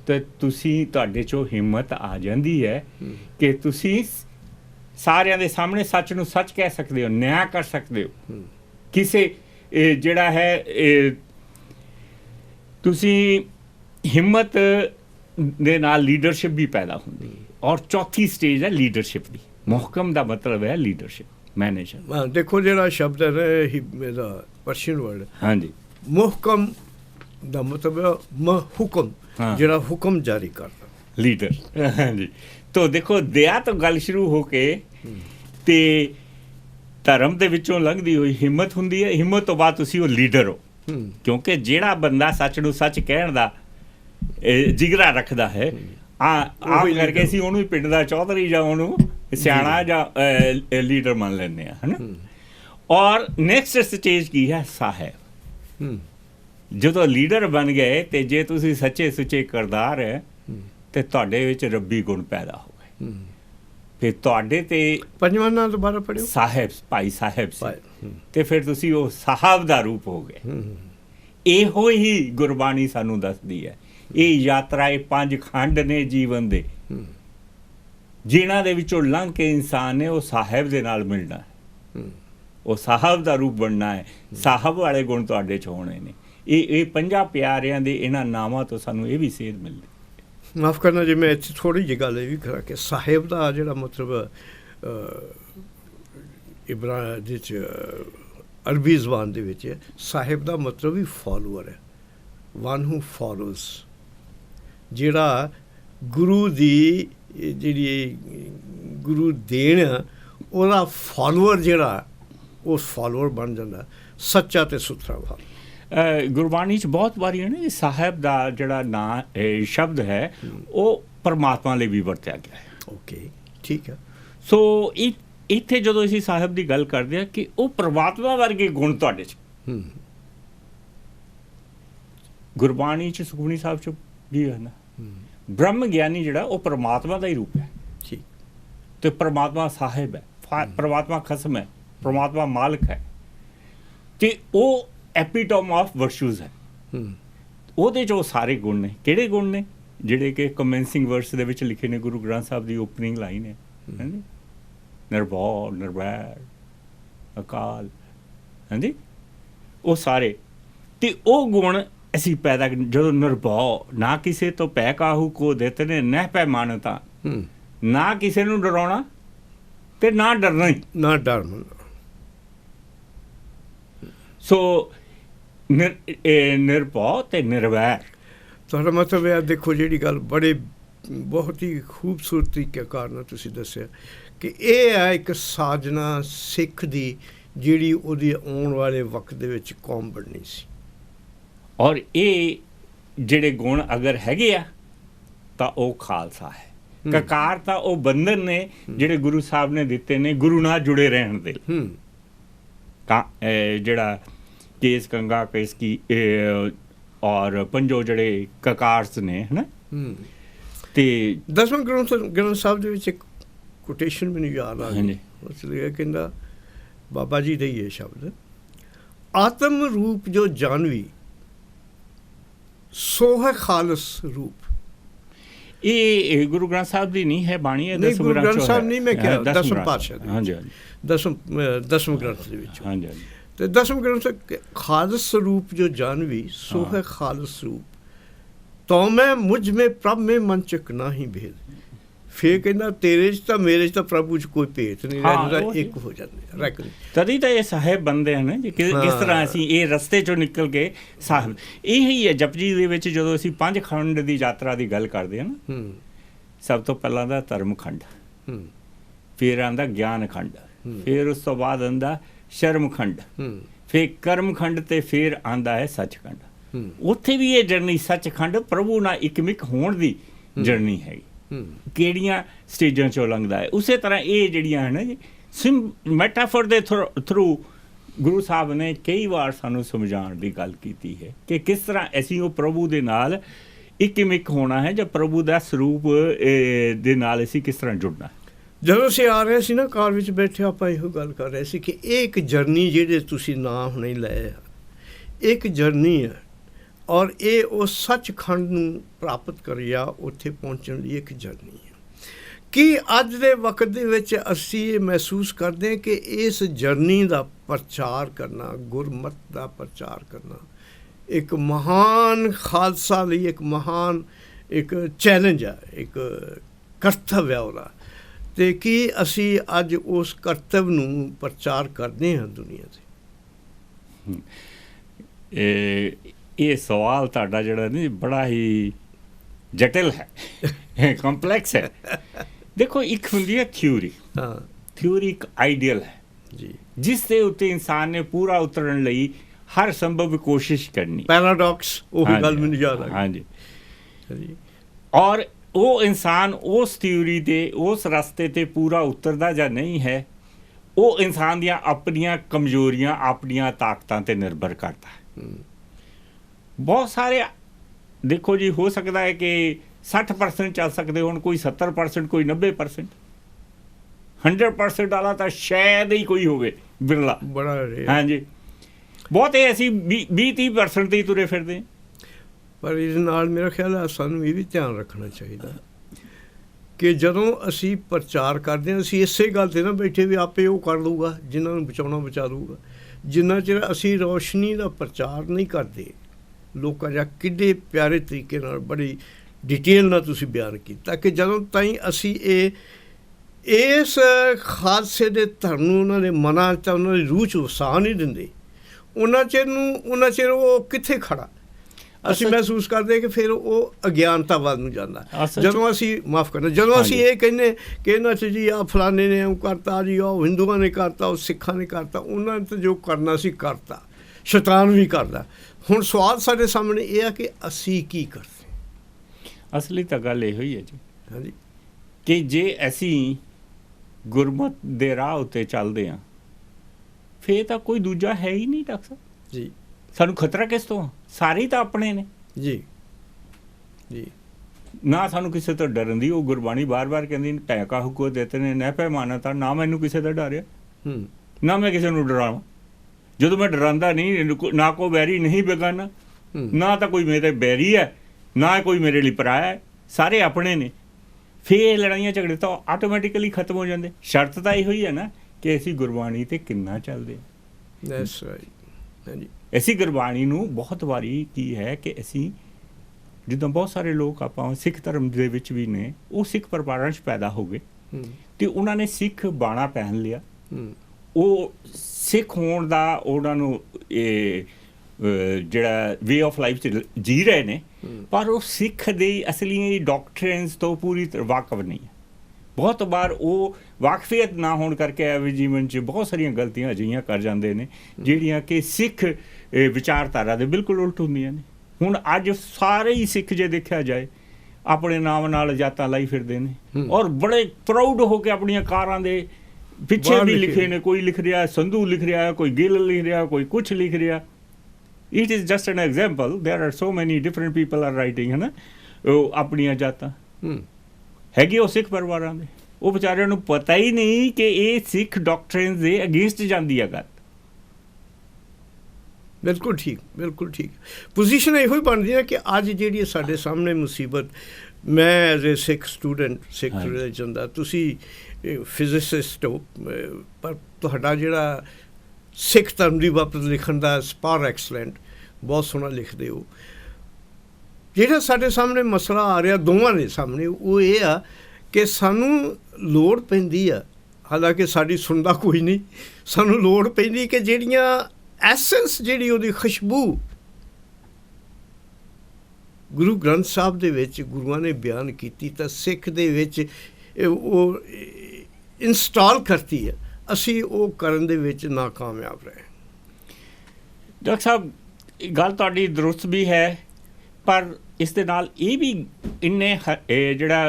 ਤੇ ਤੁਸੀਂ ਤੁਹਾਡੇ ਚੋਂ ਹਿੰਮਤ ਆ ਜਾਂਦੀ ਹੈ। ਕਿ ਤੁਸੀਂ ਸਾਰਿਆਂ ਦੇ ਸਾਹਮਣੇ ਸੱਚ ਨੂੰ ਸੱਚ ਕਹਿ ਸਕਦੇ ਹੋ ਨਿਆਂ ਕਰ ਸਕਦੇ ਹੋ। ਕਿਸੇ ਇਹ ਜਿਹੜਾ ਹੈ ਇਹ ਤੁਸੀਂ ਹਿੰਮਤ ਦੇ ਨਾਲ ਲੀਡਰਸ਼ਿਪ ਵੀ ਪੈਦਾ ਹੁੰਦੀ ਹੈ ਔਰ ਚੌਥੀ ਸਟੇਜ ਹੈ ਲੀਡਰਸ਼ਿਪ ਦੀ ਮੁਹਕਮ ਦਾ ਮਤਲਬ ਹੈ ਲੀਡਰਸ਼ਿਪ ਮੈਨੇਜਰ ਦੇਖੋ ਜਿਹੜਾ ਸ਼ਬਦ ਹੈ ਨਾ ਇਹ ਮੇਰਾ ਪਰਸ਼ੀਅਨ ਵਰਡ ਹਾਂਜੀ ਮੁਹਕਮ ਦਾ ਮਤਲਬ ਹੈ ਮਹੁਕਮ ਹਾਂ। ਜਿਹੜਾ ਹੁਕਮ ਜਾਰੀ ਕਰਦਾ। ਲੀਡਰ। ਹਾਂਜੀ। ਤੋ ਦੇਖੋ ਦਇਆ ਤੋਂ ਗੱਲ ਸ਼ੁਰੂ ਹੋ ਕੇ ਤੇ ਧਰਮ ਦੇ ਵਿੱਚੋਂ ਲੰਘਦੀ ਹੋਈ ਹਿੰਮਤ ਹੁੰਦੀ ਹੈ। ਹਿੰਮਤ ਤੋਂ ਬਾਅਦ ਤੁਸੀਂ ਉਹ ਲੀਡਰ ਹੋ। ਕਿਉਂਕਿ ਜਿਹੜਾ ਬੰਦਾ ਸੱਚ ਨੂੰ ਸੱਚ ਕਹਿਣ ਦਾ ਜਿਗਰਾ ਰੱਖਦਾ ਹੈ ਆ ਉਹੀ ਕਰਕੇ। ਅਸੀਂ ਉਹਨੂੰ ਹੀ ਪਿੰਡ ਦਾ ਚੌਧਰੀ ਜਾਂ ਉਹਨੂੰ ਸਿਆਣਾ ਜਾਂ। ਲੀਡਰ ਮੰਨ ਲੈਂਦੇ ਆ ਹਨਾ। ਔਰ ਨੈਕਸਟ ਸਟੇਜ ਕੀ ਹੈ? ਸਾਹਿਬ। ਜਦੋਂ ਲੀਡਰ ਬਣ ਗਏ ਤੇ ਜੇ ਤੁਸੀਂ ਸੱਚੇ ਸੁੱਚੇ ਕਰਦਾਰ। ਤੇ ਤੁਹਾਡੇ ਵਿੱਚ ਰੱਬੀ ਗੁਣ ਪੈਦਾ ਹੋ ਗਏ ਫਿਰ ਤੁਹਾਡੇ ਤੇ ਪੰਜਵਾਂ ਨਾਂ ਦੁਬਾਰਾ ਪੜਿਓ ਸਾਹਿਬ ਭਾਈ ਸਾਹਿਬ। ਤੇ ਫਿਰ ਤੁਸੀਂ ਉਹ ਸਾਹਿਬ ਦਾ ਰੂਪ ਹੋ ਗਏ। ਇਹੋ ਹੀ ਗੁਰਬਾਣੀ ਸਾਨੂੰ ਦੱਸਦੀ ਹੈ ਇਹ ਯਾਤਰਾ ਇਹ ਪੰਜ ਖੰਡ ਨੇ ਜੀਵਨ ਦੇ। ਜਿਨ੍ਹਾਂ ਦੇ ਵਿੱਚੋਂ ਲੰਘ ਕੇ ਇਨਸਾਨ ਨੇ ਉਹ ਸਾਹਿਬ ਦੇ ਨਾਲ ਮਿਲਣਾ ਹੂੰ। ਉਹ ਸਾਹਿਬ ਦਾ ਰੂਪ ਬਣਨਾ ਹੈ ਸਾਹਿਬ ਵਾਲੇ ਗੁਣ ਤੁਹਾਡੇ ਚ ਹੋਣੇ ਨੇ ਇਹ ਇਹ ਪੰਜਾਂ ਪਿਆਰਿਆਂ ਦੇ ਇਹਨਾਂ ਨਾਵਾਂ ਤੋਂ ਸਾਨੂੰ ਇਹ ਵੀ ਸੇਧ ਮਿਲਦੀ। ਮਾਫ ਕਰਨਾ ਜੇ ਮੈਂ ਇੱਥੇ ਥੋੜੀ ਜਿਹੀ ਗੱਲ ਇਹ ਵੀ ਕਰਾਂ ਕਿ ਸਾਹਿਬ ਦਾ ਜਿਹੜਾ ਮਤਲਬ ਇਬਰਾ ਦੇ ਚ ਅਰਬੀ ਜ਼ਬਾਨ ਦੇ ਵਿੱਚ ਹੈ, ਸਾਹਿਬ ਦਾ ਮਤਲਬ ਹੀ ਫਾਲੋਅਰ ਹੈ। ਵਨ ਹੂ ਫਾਲੋਸ ਜਿਹੜਾ ਗੁਰੂ ਦੀ ਜਿਹੜੀ ਗੁਰੂ ਦੇਣ ਆ, ਉਹਦਾ ਫਾਲੋਅਰ ਜਿਹੜਾ ਉਹ ਫਾਲੋਅਰ ਬਣ ਜਾਂਦਾ। ਸੱਚਾ ਤੇ ਸੁਥਰਾ ਫਾਲੋਅਰ ਗੁਰਬਾਣੀ ਚ ਬਹੁਤ ਵਾਰੀ ਹੈ ਨਾ ਇਹ ਸਾਹਿਬ ਦਾ ਜਿਹੜਾ ਨਾਂ ਸ਼ਬਦ ਹੈ ਉਹ ਪਰਮਾਤਮਾ ਲਈ ਵੀ ਵਰਤਿਆ ਗਿਆ ਹੈ। ਓਕੇ ਠੀਕ ਹੈ। ਸੋ ਇੱਥੇ ਜਦੋਂ ਅਸੀਂ ਸਾਹਿਬ ਦੀ ਗੱਲ ਕਰਦੇ ਆ ਕਿ ਉਹ ਪਰਮਾਤਮਾ ਵਰਗੇ ਗੁਣ ਤੁਹਾਡੇ ਚ। ਹੂੰ। ਗੁਰਬਾਣੀ ਚ ਸੁਖਮਨੀ ਸਾਹਿਬ ਚ ਵੀ ਹੈ ਨਾ। ਬ੍ਰਹਮ ਗਿਆਨੀ ਜਿਹੜਾ ਉਹ ਪਰਮਾਤਮਾ ਦਾ ਹੀ ਰੂਪ ਹੈ। ਠੀਕ। ਤੇ ਪਰਮਾਤਮਾ ਸਾਹਿਬ ਹੈ। ਪਰਮਾਤਮਾ ਖਸਮ ਹੈ ਪਰਮਾਤਮਾ ਮਾਲਕ ਹੈ। ਤੇ ਉਹ ਐਪੀਟੋਮ ਆਫ ਵਰਚੂਜ਼ ਹੈ। ਉਹਦੇ ਉਹ ਸਾਰੇ ਗੁਣ ਨੇ। ਕਿਹੜੇ ਗੁਣ ਨੇ? ਜਿਹੜੇ ਕਿ ਕਮੈਂਸਿੰਗ ਵਰਸ ਦੇ ਵਿੱਚ ਲਿਖੇ ਨੇ ਗੁਰੂ ਗ੍ਰੰਥ ਸਾਹਿਬ ਦੀ ਓਪਨਿੰਗ ਲਾਈਨ ਹੈ। ਹਾਂਜੀ? ਨਿਰਭਉ ਨਿਰਵੈਰ ਅਕਾਲ। ਹਾਂਜੀ? ਉਹ ਸਾਰੇ। ਤੇ ਉਹ ਗੁਣ ਅਸੀਂ ਪੈਦਾ ਜਦੋਂ ਨਿਰਭਉ ਨਾ ਕਿਸੇ ਤੋਂ ਪੈ ਕਾਹੂ ਕੋ ਦਿੱਤੇ ਨੇ ਨਹਿ ਪੈ ਮਾਨਤਾ। ਹੂੰ। ਨਾ ਕਿਸੇ ਨੂੰ ਡਰਾਉਣਾ ਤੇ ਨਾ ਡਰਨਾ ਹੀ। ਨਾ ਡਰ ਮੰਨਣਾ ਸੋ ਨਿਰਭਉ ਤੇ ਨਿਰਵੈਰ। ਤੁਹਾਡਾ ਮਤਲਬ ਹੈ ਦੇਖੋ ਜਿਹੜੀ ਗੱਲ ਬੜੇ ਬਹੁਤ ਹੀ ਖੂਬਸੂਰਤ ਤਰੀਕੇ ਕਾਰਨ ਤੁਸੀਂ ਦੱਸਿਆ। ਕਿ ਇਹ ਹੈ ਇੱਕ ਸਾਜਨਾ ਸਿੱਖ ਦੀ ਜਿਹੜੀ ਉਹਦੀ ਆਉਣ ਵਾਲੇ ਵਕਤ ਦੇ ਵਿੱਚ ਕੌਮ ਬਣਨੀ ਸੀ। ਔਰ ਇਹ ਜਿਹੜੇ ਗੁਣ ਅਗਰ ਹੈਗੇ ਆ ਤਾਂ ਉਹ ਖਾਲਸਾ ਹੈ। ਕਕਾਰ ਤਾਂ ਉਹ ਬੰਧਨ ਨੇ ਜਿਹੜੇ ਗੁਰੂ ਸਾਹਿਬ ਨੇ ਦਿੱਤੇ ਨੇ ਗੁਰੂ ਨਾਲ ਜੁੜੇ ਰਹਿਣ ਦੇ। ਹੂੰ। ਕਾ ਇਹ ਜਿਹੜਾ ਕੇਸ ਕੰਗਾ ਕੇਸ ਕੀ ਔਰ ਪੰਜੋ ਜਿਹੜੇ ਕਕਾਰਸ ਨੇ ਹਨਾ? ਤੇ ਦਸਵੇਂ ਗ੍ਰੰਥ ਗ੍ਰੰਥ ਸਾਹਿਬ ਦੇ ਵਿੱਚ ਇੱਕ ਕੋਟੇਸ਼ਨ ਮੈਨੂੰ ਯਾਦ ਆ ਗਈ। ਉਸ ਲਈ ਕਹਿੰਦਾ ਬਾਬਾ ਜੀ ਦਾ ਇਹ ਸ਼ਬਦ ਆਤਮ ਰੂਪ ਜੋ ਜਾਣਵੀ ਸੋ ਹੈ ਖਾਲਸ ਰੂਪ। ਇਹ ਗੁਰੂ ਗ੍ਰੰਥ ਸਾਹਿਬ ਦੀ ਨਹੀਂ ਹੈ ਬਾਣੀ ਹੈ ਦਸਮ ਗੁਰੂ ਗ੍ਰੰਥ ਸਾਹਿਬ। ਨਹੀਂ, ਮੈਂ ਕਿਹਾ, ਦਸਮ। ਪਾਤਸ਼ਾਹ ਦੇ ਹਾਂਜੀ ਹਾਂਜੀ। ਦਸਮ ਦਸਮ ਗ੍ਰੰਥ ਦੇ ਵਿੱਚ। ਹਾਂਜੀ ਹਾਂਜੀ। ਤੇ ਦਸਮ ਗ੍ਰੰਥ ਖਾਲਸ ਸਰੂਪ ਜੋ ਜਾਨਵੀ ਸੋ ਹੈ। ਖਾਲਸ ਸਰੂਪ। ਤਉ ਮੈਂ ਮੁਝ ਮੇ ਪ੍ਰਭ ਮੇ ਮਨ ਚਕ ਨਾਹੀ ਭੇਦ। ਫੇਰ ਕਹਿੰਦਾ ਤੇਰੇ ਚ ਤਾਂ ਮੇਰੇ ਚ ਤਾਂ ਪ੍ਰਭੂ ਚ ਕੋਈ ਭੇਦ ਨਹੀਂ ਰਹਿੰਦਾ ਇੱਕ ਹੋ ਜਾਂਦੇ ਰੱਖ ਤਦੀ ਤਾਂ ਇਹ ਸਾਹਿਬ ਬੰਦੇ ਹਨ ਕਿਸ ਤਰ੍ਹਾਂ ਅਸੀਂ ਇਹ ਰਸਤੇ ਚੋਂ ਨਿਕਲ ਕੇ ਸਾਹਿਬ। ਇਹ ਹੀ ਹੈ ਜਪਜੀ ਦੇ ਵਿੱਚ ਜਦੋਂ ਅਸੀਂ ਪੰਜ ਖੰਡ ਦੀ ਯਾਤਰਾ ਦੀ ਗੱਲ ਕਰਦੇ ਹਾਂ ਨਾ ਸਭ ਤੋਂ ਪਹਿਲਾਂ ਦਾ ਧਰਮ ਖੰਡ। ਫਿਰ ਆਂਦਾ ਗਿਆਨ ਖੰਡ। ਫਿਰ ਉਸ ਤੋਂ ਬਾਅਦ ਆਂਦਾ ਸ਼ਰਮ ਖੰਡ ਹੂੰ। ਫਿਰ ਕਰਮ ਖੰਡ ਤੇ ਫਿਰ ਆਂਦਾ ਹੈ ਸੱਚਖੰਡ। ਉੱਥੇ ਵੀ ਇਹ ਜਰਨੀ ਸੱਚਖੰਡ ਪ੍ਰਭੂ ਨਾਲ ਇਕਮਿਕ ਹੋਣ ਦੀ ਜਰਨੀ ਹੂੰ। ਕਿਹੜੀਆਂ ਸਟੇਜਾਂ ਚੋਂ ਲੰਘਦਾ ਹੈ? ਉਸੇ ਤਰ੍ਹਾਂ ਇਹ ਜਿਹੜੀਆਂ ਹਨ ਸਿਮ ਮੈਟਾਫਰ ਦੇ ਥਰੂ ਗੁਰੂ ਸਾਹਿਬ ਨੇ ਕਈ ਵਾਰ ਸਾਨੂੰ ਸਮਝਾਉਣ ਦੀ ਗੱਲ ਕੀਤੀ ਹੈ ਕਿ ਕਿਸ ਤਰ੍ਹਾਂ ਅਸੀਂ ਉਹ ਪ੍ਰਭੂ ਦੇ ਨਾਲ ਇਕਮਿਕ ਹੋਣਾ ਹੈ ਜਾਂ ਪ੍ਰਭੂ ਦਾ ਸਰੂਪ ਦੇ ਨਾਲ ਅਸੀਂ ਕਿਸ ਤਰ੍ਹਾਂ ਜੁੜਨਾ ਹੈ। ਜਦੋਂ ਅਸੀਂ ਆ ਰਹੇ ਸੀ ਨਾ ਕਾਰ ਵਿੱਚ ਬੈਠੇ ਆਪਾਂ ਇਹੋ ਗੱਲ ਕਰ ਰਹੇ ਸੀ ਕਿ ਇਹ ਇੱਕ ਜਰਨੀ ਜਿਹੜੇ ਤੁਸੀਂ ਨਾਂ ਹੁਣੇ ਲਏ ਆ। ਇੱਕ ਜਰਨੀ ਹੈ ਔਰ ਇਹ ਉਹ ਸੱਚਖੰਡ ਨੂੰ ਪ੍ਰਾਪਤ ਕਰਿਆ ਉੱਥੇ ਪਹੁੰਚਣ ਲਈ ਇੱਕ ਜਰਨੀ ਹੈ ਕਿ ਅੱਜ ਦੇ ਵਕਤ ਦੇ ਵਿੱਚ ਅਸੀਂ ਇਹ ਮਹਿਸੂਸ ਕਰਦੇ ਹਾਂ ਕਿ ਇਸ ਜਰਨੀ ਦਾ ਪ੍ਰਚਾਰ ਕਰਨਾ, ਗੁਰਮਤ ਦਾ ਪ੍ਰਚਾਰ ਕਰਨਾ ਇੱਕ ਮਹਾਨ ਖਾਲਸਾ ਲਈ ਇੱਕ ਮਹਾਨ ਇੱਕ ਚੈਲੰਜ ਹੈ ਇੱਕ ਕਰਤੱਵ ਹੈ ਉਹਦਾ। ਤੇ ਕੀ ਅਸੀਂ ਅੱਜ ਉਸ ਕਰਤੱਵ ਨੂੰ ਪ੍ਰਚਾਰ ਕਰਦੇ ਹਾਂ ਦੁਨੀਆ 'ਤੇ? ਇਹ ਇਹ ਸਵਾਲ ਤੁਹਾਡਾ ਜਿਹੜਾ ਨਹੀਂ ਬੜਾ ਹੀ ਜਟਿਲ ਹੈ। <laughs> ਕੰਪਲੈਕਸ ਹੈ। ਦੇਖੋ ਇੱਕ ਹੁੰਦੀ ਹੈ ਥਿਊਰੀ ਹਾਂ। ਥਿਊਰੀ ਇੱਕ ਆਈਡੀਅਲ ਹੈ। ਜੀ। ਜਿਸ ਦੇ ਉੱਤੇ ਇਨਸਾਨ ਨੇ ਪੂਰਾ ਉਤਰਨ ਲਈ ਹਰ ਸੰਭਵ ਕੋਸ਼ਿਸ਼ ਕਰਨੀ। ਪੈਰਾਡਾਕਸ ਉਹ ਹਾਂਜੀ, ਗੱਲ ਮੈਨੂੰ ਯਾਦ ਆ ਹਾਂਜੀ। ਗਈ ਜੀ ਔਰ ਉਹ ਇਨਸਾਨ ਉਸ ਥਿਊਰੀ ਤੇ ਉਸ ਰਸਤੇ ਤੇ ਪੂਰਾ ਉਤਰਦਾ ਜਾਂ ਨਹੀਂ ਹੈ ਉਹ ਇਨਸਾਨ ਦੀਆਂ ਆਪਣੀਆਂ ਕਮਜ਼ੋਰੀਆਂ ਆਪਣੀਆਂ ਤਾਕਤਾਂ ਤੇ ਨਿਰਭਰ ਕਰਦਾ ਹੈ। ਬਹੁਤ ਸਾਰੇ ਦੇਖੋ ਜੀ ਹੋ ਸਕਦਾ ਹੈ ਕਿ 60% ਚੱਲ ਸਕਦੇ ਹੋਣ ਕੋਈ 70% ਕੋਈ 90% 100% ਵਾਲਾ ਤਾਂ ਸ਼ਾਇਦ ਹੀ ਕੋਈ ਹੋਵੇ ਬਿਰਲਾ ਬੜਾ। ਹਾਂਜੀ। ਬਹੁਤੇ ਅਸੀਂ 20 30% ਤੇ ਹੀ ਤੁਰੇ ਫਿਰਦੇ ਹਾਂ। ਪਰ ਇਸ ਨਾਲ ਮੇਰਾ ਖਿਆਲ ਹੈ ਸਾਨੂੰ ਇਹ ਵੀ ਧਿਆਨ ਰੱਖਣਾ ਚਾਹੀਦਾ ਕਿ ਜਦੋਂ ਅਸੀਂ ਪ੍ਰਚਾਰ ਕਰਦੇ ਹਾਂ, ਅਸੀਂ ਇਸੇ ਗੱਲ ਤੇ ਨਾ ਬੈਠੇ ਵੀ ਆਪੇ ਉਹ ਕਰ ਲੂਗਾ ਜਿਨ੍ਹਾਂ ਨੂੰ ਬਚਾਉਣਾ ਬਚਾ ਲੂਗਾ ਜਿੰਨਾ ਚਿਰ ਅਸੀਂ ਰੋਸ਼ਨੀ ਦਾ ਪ੍ਰਚਾਰ ਨਹੀਂ ਕਰਦੇ, ਲੋਕਾਂ ਜਾਂ ਕਿੱਡੇ ਪਿਆਰੇ ਤਰੀਕੇ ਨਾਲ, ਬੜੀ ਡਿਟੇਲ ਨਾਲ ਤੁਸੀਂ ਬਿਆਨ ਕੀਤਾ ਕਿ ਜਦੋਂ ਤਾਈਂ ਅਸੀਂ ਇਹ, ਇਸ ਖਾਲਸੇ ਦੇ ਧਰਮ ਨੂੰ ਉਹਨਾਂ ਦੇ ਮਨਾਂ 'ਚ, ਉਹਨਾਂ ਦੀ ਰੂਹ 'ਚ ਵਸਾ ਨਹੀਂ ਦਿੰਦੇ, ਉਹਨਾਂ ਚਿਰ ਨੂੰ, ਉਹਨਾਂ ਚਿਰ ਉਹ ਕਿੱਥੇ ਖੜਾ ਅਸੀਂ ਮਹਿਸੂਸ ਕਰਦੇ ਹਾਂ ਕਿ ਫਿਰ ਉਹ ਅਗਿਆਨਤਾ ਵੱਲ ਨੂੰ ਜਾਂਦਾ। ਜਦੋਂ ਅਸੀਂ ਮਾਫ ਕਰਨਾ ਜਦੋਂ ਅਸੀਂ। ਇਹ ਕਹਿੰਨੇ ਕਿ ਇਹਨਾਂ 'ਚ ਜੀ ਆ ਫਲਾਣੇ ਨੇ ਉਹ ਕਰਤਾ ਜੀ ਉਹ ਹਿੰਦੂਆਂ ਨੇ ਕਰਤਾ ਉਹ ਸਿੱਖਾਂ ਨੇ ਕਰਤਾ ਉਹਨਾਂ ਨੇ ਤਾਂ ਜੋ ਕਰਨਾ ਸੀ ਕਰਤਾ ਸ਼ੈਤਾਨ ਵੀ ਕਰਦਾ। ਹੁਣ ਸਵਾਲ ਸਾਡੇ ਸਾਹਮਣੇ ਇਹ ਆ ਕਿ ਅਸੀਂ ਕੀ ਕਰਦੇ ਅਸਲੀ ਤਾਂ ਗੱਲ ਇਹੋ ਹੀ ਹੈ ਜੀ। ਹਾਂਜੀ। ਕਿ ਜੇ ਅਸੀਂ ਗੁਰਮਤ ਦੇ ਰਾਹ ਉੱਤੇ ਚੱਲਦੇ ਹਾਂ ਫੇਰ ਤਾਂ ਕੋਈ ਦੂਜਾ ਹੈ ਹੀ ਨਹੀਂ ਡਾਕਟਰ ਜੀ। ਸਾਨੂੰ ਖਤਰਾ ਕਿਸ ਤੋਂ? ਸਾਰੇ ਤਾਂ ਆਪਣੇ ਨੇ। ਜੀ। ਜੀ। ਨਾ ਸਾਨੂੰ ਕਿਸੇ ਤੋਂ ਡਰਨ ਦੀ ਉਹ ਗੁਰਬਾਣੀ ਬਾਰ-ਬਾਰ ਕਹਿੰਦੀ ਟੈਕਾ ਹੁਕੋ ਦੇਤੇ ਨੇ ਨਾ ਪੈਮਾਨਾ ਤਾਂ ਨਾ ਮੈਨੂੰ ਕਿਸੇ ਦਾ ਡਰ ਆ। ਹੂੰ। ਨਾ ਮੈਂ ਕਿਸੇ ਨੂੰ ਡਰਾਵਾਂ। ਜਦੋਂ ਮੈਂ ਡਰਾਂਦਾ ਨਹੀਂ ਨਾ ਕੋ ਵੈਰੀ ਨਹੀਂ ਬੇਗਾਨਾ। ਨਾ ਤਾਂ ਕੋਈ ਮੇਰੇ ਬੈਰੀ ਹੈ ਨਾ ਕੋਈ ਮੇਰੇ ਲਈ ਪਰਾਇਆ ਹੈ। ਸਾਰੇ ਆਪਣੇ ਨੇ। ਫੇਰ ਲੜਾਈਆਂ ਝਗੜੇ ਤਾਂ ਆਟੋਮੈਟਿਕਲੀ ਖਤਮ ਹੋ ਜਾਂਦੇ। ਸ਼ਰਤ ਤਾਂ ਇਹੋ ਹੀ ਹੈ ਨਾ ਕਿ ਅਸੀਂ ਗੁਰਬਾਣੀ ਤੇ ਕਿੰਨਾ ਚੱਲਦੇ ਹਾਂ। ਦੈਟਸ ਰਾਈਟ ਹਾਂਜੀ। ਅਸੀਂ ਗੁਰਬਾਣੀ ਨੂੰ ਬਹੁਤ ਵਾਰੀ ਕੀ ਹੈ ਕਿ ਅਸੀਂ ਜਿੱਦਾਂ ਬਹੁਤ ਸਾਰੇ ਲੋਕ ਆਪਾਂ ਸਿੱਖ ਧਰਮ ਦੇ ਵਿੱਚ ਵੀ ਨੇ ਉਹ ਸਿੱਖ ਪਰਿਵਾਰਾਂ 'ਚ ਪੈਦਾ ਹੋ ਗਏ ਤੇ ਉਹਨਾਂ ਨੇ ਸਿੱਖ ਬਾਣਾ ਪਹਿਨ ਲਿਆ ਉਹ ਸਿੱਖ ਹੋਣ ਦਾ ਉਹਨਾਂ ਨੂੰ ਇਹ ਜਿਹੜਾ ਵੇ ਆਫ ਲਾਈਫ ਜੀ ਰਹੇ ਨੇ। ਪਰ ਉਹ ਸਿੱਖ ਦੇ ਅਸਲੀ ਡਾਕਟਰਿਨਸ ਤੋਂ ਪੂਰੀ ਤਰ੍ਹਾਂ ਵਾਕਫ ਨਹੀਂ ਹੈ ਬਹੁਤ ਵਾਰ ਉਹ ਵਾਕਫੀਅਤ ਨਾ ਹੋਣ ਕਰਕੇ ਐਵੇਂ ਜੀਵਨ 'ਚ ਬਹੁਤ ਸਾਰੀਆਂ ਗਲਤੀਆਂ ਅਜਿਹੀਆਂ ਕਰ ਜਾਂਦੇ ਨੇ ਜਿਹੜੀਆਂ ਕਿ ਸਿੱਖ ਅਹ, ਵਿਚਾਰਧਾਰਾ ਦੇ ਬਿਲਕੁਲ ਉਲਟ ਹੁੰਦੀਆਂ ਨੇ ਹੁਣ ਅੱਜ ਸਾਰੇ ਹੀ ਸਿੱਖ ਜੇ ਦੇਖਿਆ ਜਾਏ ਆਪਣੇ ਨਾਮ ਨਾਲ ਜਾਤਾਂ ਲਾਈ ਫਿਰਦੇ ਨੇ ਹੂੰ। ਔਰ ਬੜੇ ਪ੍ਰਾਊਡ ਹੋ ਕੇ ਆਪਣੀਆਂ ਕਾਰਾਂ ਦੇ ਪਿੱਛੇ ਬਾਹਰ ਵੀ ਲਿਖੇ ਲਿਖੇ ਨੇ ਕੋਈ ਲਿਖ ਰਿਹਾ ਸੰਧੂ ਲਿਖ ਰਿਹਾ ਕੋਈ ਗਿੱਲ ਲਿਖ ਰਿਹਾ ਕੋਈ ਕੁਝ ਲਿਖ ਰਿਹਾ it is just an example there are so many different people R writing ਹੈ ਨਾ ਉਹ ਆਪਣੀਆਂ ਜਾਤਾਂ ਹੂੰ ਹੈਗੇ ਉਹ ਸਿੱਖ ਪਰਿਵਾਰਾਂ ਦੇ ਉਹ ਵਿਚਾਰਿਆਂ ਨੂੰ ਪਤਾ ਹੀ ਨਹੀਂ ਕਿ ਇਹ ਸਿੱਖ ਡਾਕਟਰਿਨਸ ਦੇ ਅਗੇਂਸਟ ਜਾਂਦੀ ਹੈ ਗੱਲ ਬਿਲਕੁਲ ਠੀਕ ਬਿਲਕੁਲ ਠੀਕ। ਪੋਜੀਸ਼ਨ ਇਹੋ ਹੀ ਬਣਦੀ ਹੈ ਕਿ ਅੱਜ ਜਿਹੜੀ ਸਾਡੇ ਸਾਹਮਣੇ ਮੁਸੀਬਤ ਮੈਂ as a Sikh student Sikh. Religion ਦਾ ਤੁਸੀਂ ਫਿਜ਼ਿਸਿਸਟ ਹੋ ਪਰ ਤੁਹਾਡਾ ਜਿਹੜਾ ਸਿੱਖ ਧਰਮ ਦੀ ਬਾਬਤ ਲਿਖਣ ਦਾ ਸਪਾਰ ਐਕਸਲੈਂਟ ਬਹੁਤ ਸੋਹਣਾ ਲਿਖਦੇ ਹੋ। ਜਿਹੜਾ ਸਾਡੇ ਸਾਹਮਣੇ ਮਸਲਾ ਆ ਰਿਹਾ ਦੋਵਾਂ ਦੇ ਸਾਹਮਣੇ ਉਹ ਇਹ ਆ ਕਿ ਸਾਨੂੰ ਲੋੜ ਪੈਂਦੀ ਆ। ਹਾਲਾਂਕਿ ਸਾਡੀ ਸੁਣਦਾ ਕੋਈ ਨਹੀਂ ਸਾਨੂੰ ਲੋੜ ਪੈਂਦੀ ਕਿ ਜਿਹੜੀਆਂ ਐਸੈਂਸ ਜਿਹੜੀ ਉਹਦੀ ਖੁਸ਼ਬੂ ਗੁਰੂ ਗ੍ਰੰਥ ਸਾਹਿਬ ਦੇ ਵਿੱਚ ਗੁਰੂਆਂ ਨੇ ਬਿਆਨ ਕੀਤੀ ਤਾਂ ਸਿੱਖ ਦੇ ਵਿੱਚ ਉਹ ਇੰਸਟਾਲ ਕਰਤੀ ਹੈ। ਅਸੀਂ ਉਹ ਕਰਨ ਦੇ ਵਿੱਚ ਨਾਕਾਮਯਾਬ ਰਹੇ। ਡਾਕਟਰ ਸਾਹਿਬ ਗੱਲ ਤੁਹਾਡੀ ਦਰੁਸਤ ਵੀ ਹੈ ਪਰ ਇਸ ਦੇ ਨਾਲ ਇਹ ਵੀ ਇੰਨੇ ਜਿਹੜਾ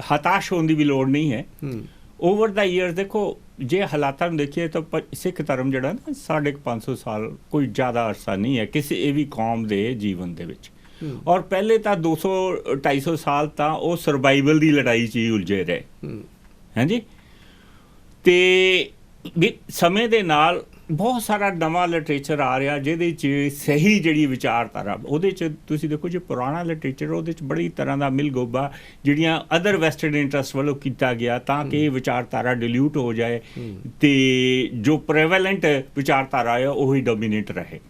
ਹਤਾਸ਼ ਹੋਣ ਦੀ ਵੀ ਲੋੜ ਨਹੀਂ ਹੈ। ਹੂੰ। ਓਵਰ ਦਾ ਇਅਰਸ ਦੇਖੋ ਜੇ ਹਾਲਾਤਾਂ ਨੂੰ ਦੇਖੀਏ ਤਾਂ ਸਿੱਖ ਧਰਮ ਜਿਹੜਾ ਨਾ ਸਾਢੇ ਕੁ 500 ਸਾਲ ਕੋਈ ਜ਼ਿਆਦਾ ਅਰਸਾ ਨਹੀਂ ਹੈ ਕਿਸੇ ਇਹ ਵੀ ਕੌਮ ਦੇ ਜੀਵਨ ਦੇ ਵਿੱਚ। ਔਰ ਪਹਿਲੇ ਤਾਂ 200 250 ਸਾਲ ਤਾਂ ਉਹ ਸਰਵਾਈਵਲ ਦੀ ਲੜਾਈ 'ਚ ਹੀ ਉਲਝੇ ਰਹੇ। ਹਾਂਜੀ ਤੇ ਸਮੇਂ ਦੇ ਨਾਲ ਬਹੁਤ ਸਾਰਾ ਨਵਾਂ ਲਿਟਰੇਚਰ ਆ ਰਿਹਾ ਜਿਹਦੇ ਚ ਸਹੀ ਜਿਹੜੀ ਵਿਚਾਰਧਾਰਾ, ਉਹਦੇ ਚ ਤੁਸੀਂ ਦੇਖੋ ਜੇ ਪੁਰਾਣਾ ਲਿਟਰੇਚਰ ਉਹਦੇ ਚ ਬੜੀ ਤਰ੍ਹਾਂ ਦਾ ਮਿਲਗੋਬਾ ਜਿਹੜੀਆਂ ਅਦਰ ਵੈਸਟਰਨ ਇੰਟਰਸਟ ਵੱਲੋਂ ਕੀਤਾ ਗਿਆ ਤਾਂ ਕਿ ਵਿਚਾਰਧਾਰਾ ਡਿਲੂਟ ਹੋ ਜਾਏ ਤੇ ਜੋ ਪ੍ਰੈਵਲੈਂਟ ਵਿਚਾਰਧਾਰਾ ਹੈ ਉਹ ਹੀ ਡੋਮੀਨੇਟ ਰਹੇ।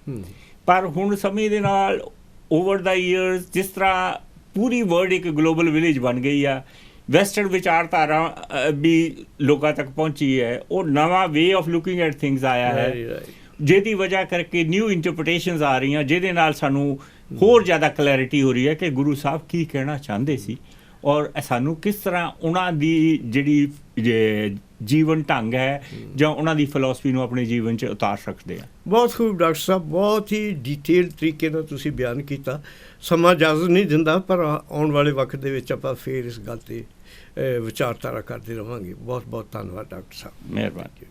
ਪਰ ਹੁਣ ਸਮੇਂ ਦੇ ਨਾਲ ਓਵਰ ਦਾ ਇਅਰਸ ਜਿਸ ਤਰ੍ਹਾਂ ਪੂਰੀ ਵਰਲਡ ਇੱਕ ਗਲੋਬਲ ਵਿਲੇਜ ਬਣ ਗਈ ਆ ਵੈਸਟਰਨ ਵਿਚਾਰਧਾਰਾ ਵੀ ਲੋਕਾਂ ਤੱਕ ਪਹੁੰਚੀ ਹੈ। ਉਹ ਨਵਾਂ way of looking at things ਆਇਆ ਹੈ. ਜਿਹਦੀ ਵਜ੍ਹਾ ਕਰਕੇ ਨਿਊ ਇੰਟਰਪ੍ਰੀਟੇਸ਼ਨਸ ਆ ਰਹੀਆਂ ਜਿਹਦੇ ਨਾਲ ਸਾਨੂੰ ਹੋਰ ਜ਼ਿਆਦਾ ਕਲੈਰਿਟੀ ਹੋ ਰਹੀ ਹੈ ਕਿ ਗੁਰੂ ਸਾਹਿਬ ਕੀ ਕਹਿਣਾ ਚਾਹੁੰਦੇ ਸੀ ਔਰ ਸਾਨੂੰ ਕਿਸ ਤਰ੍ਹਾਂ ਉਹਨਾਂ ਦੀ ਜਿਹੜੀ ਜੀਵਨ ਢੰਗ ਹੈ ਜਾਂ ਉਹਨਾਂ ਦੀ ਫਿਲਾਸਫੀ ਨੂੰ ਆਪਣੇ ਜੀਵਨ 'ਚ ਉਤਾਰ ਸਕਦੇ ਆ। ਬਹੁਤ ਖੂਬ ਡਾਕਟਰ ਸਾਹਿਬ ਬਹੁਤ ਹੀ ਡਿਟੇਲ ਤਰੀਕੇ ਨਾਲ ਤੁਸੀਂ ਬਿਆਨ ਕੀਤਾ। ਸਮਾਂ ਇਜਾਜ਼ਤ ਨਹੀਂ ਦਿੰਦਾ ਪਰ ਆਉਣ ਵਾਲੇ ਵਕਤ ਦੇ ਵਿੱਚ ਆਪਾਂ ਫੇਰ ਇਸ ਗੱਲ ਤੇ ਵਿਚਾਰਧਾਰਾ ਕਰਦੇ ਰਵਾਂਗੇ। ਬਹੁਤ ਬਹੁਤ ਧੰਨਵਾਦ ਡਾਕਟਰ ਸਾਹਿਬ। ਮਿਹਰਬਾਨੀ।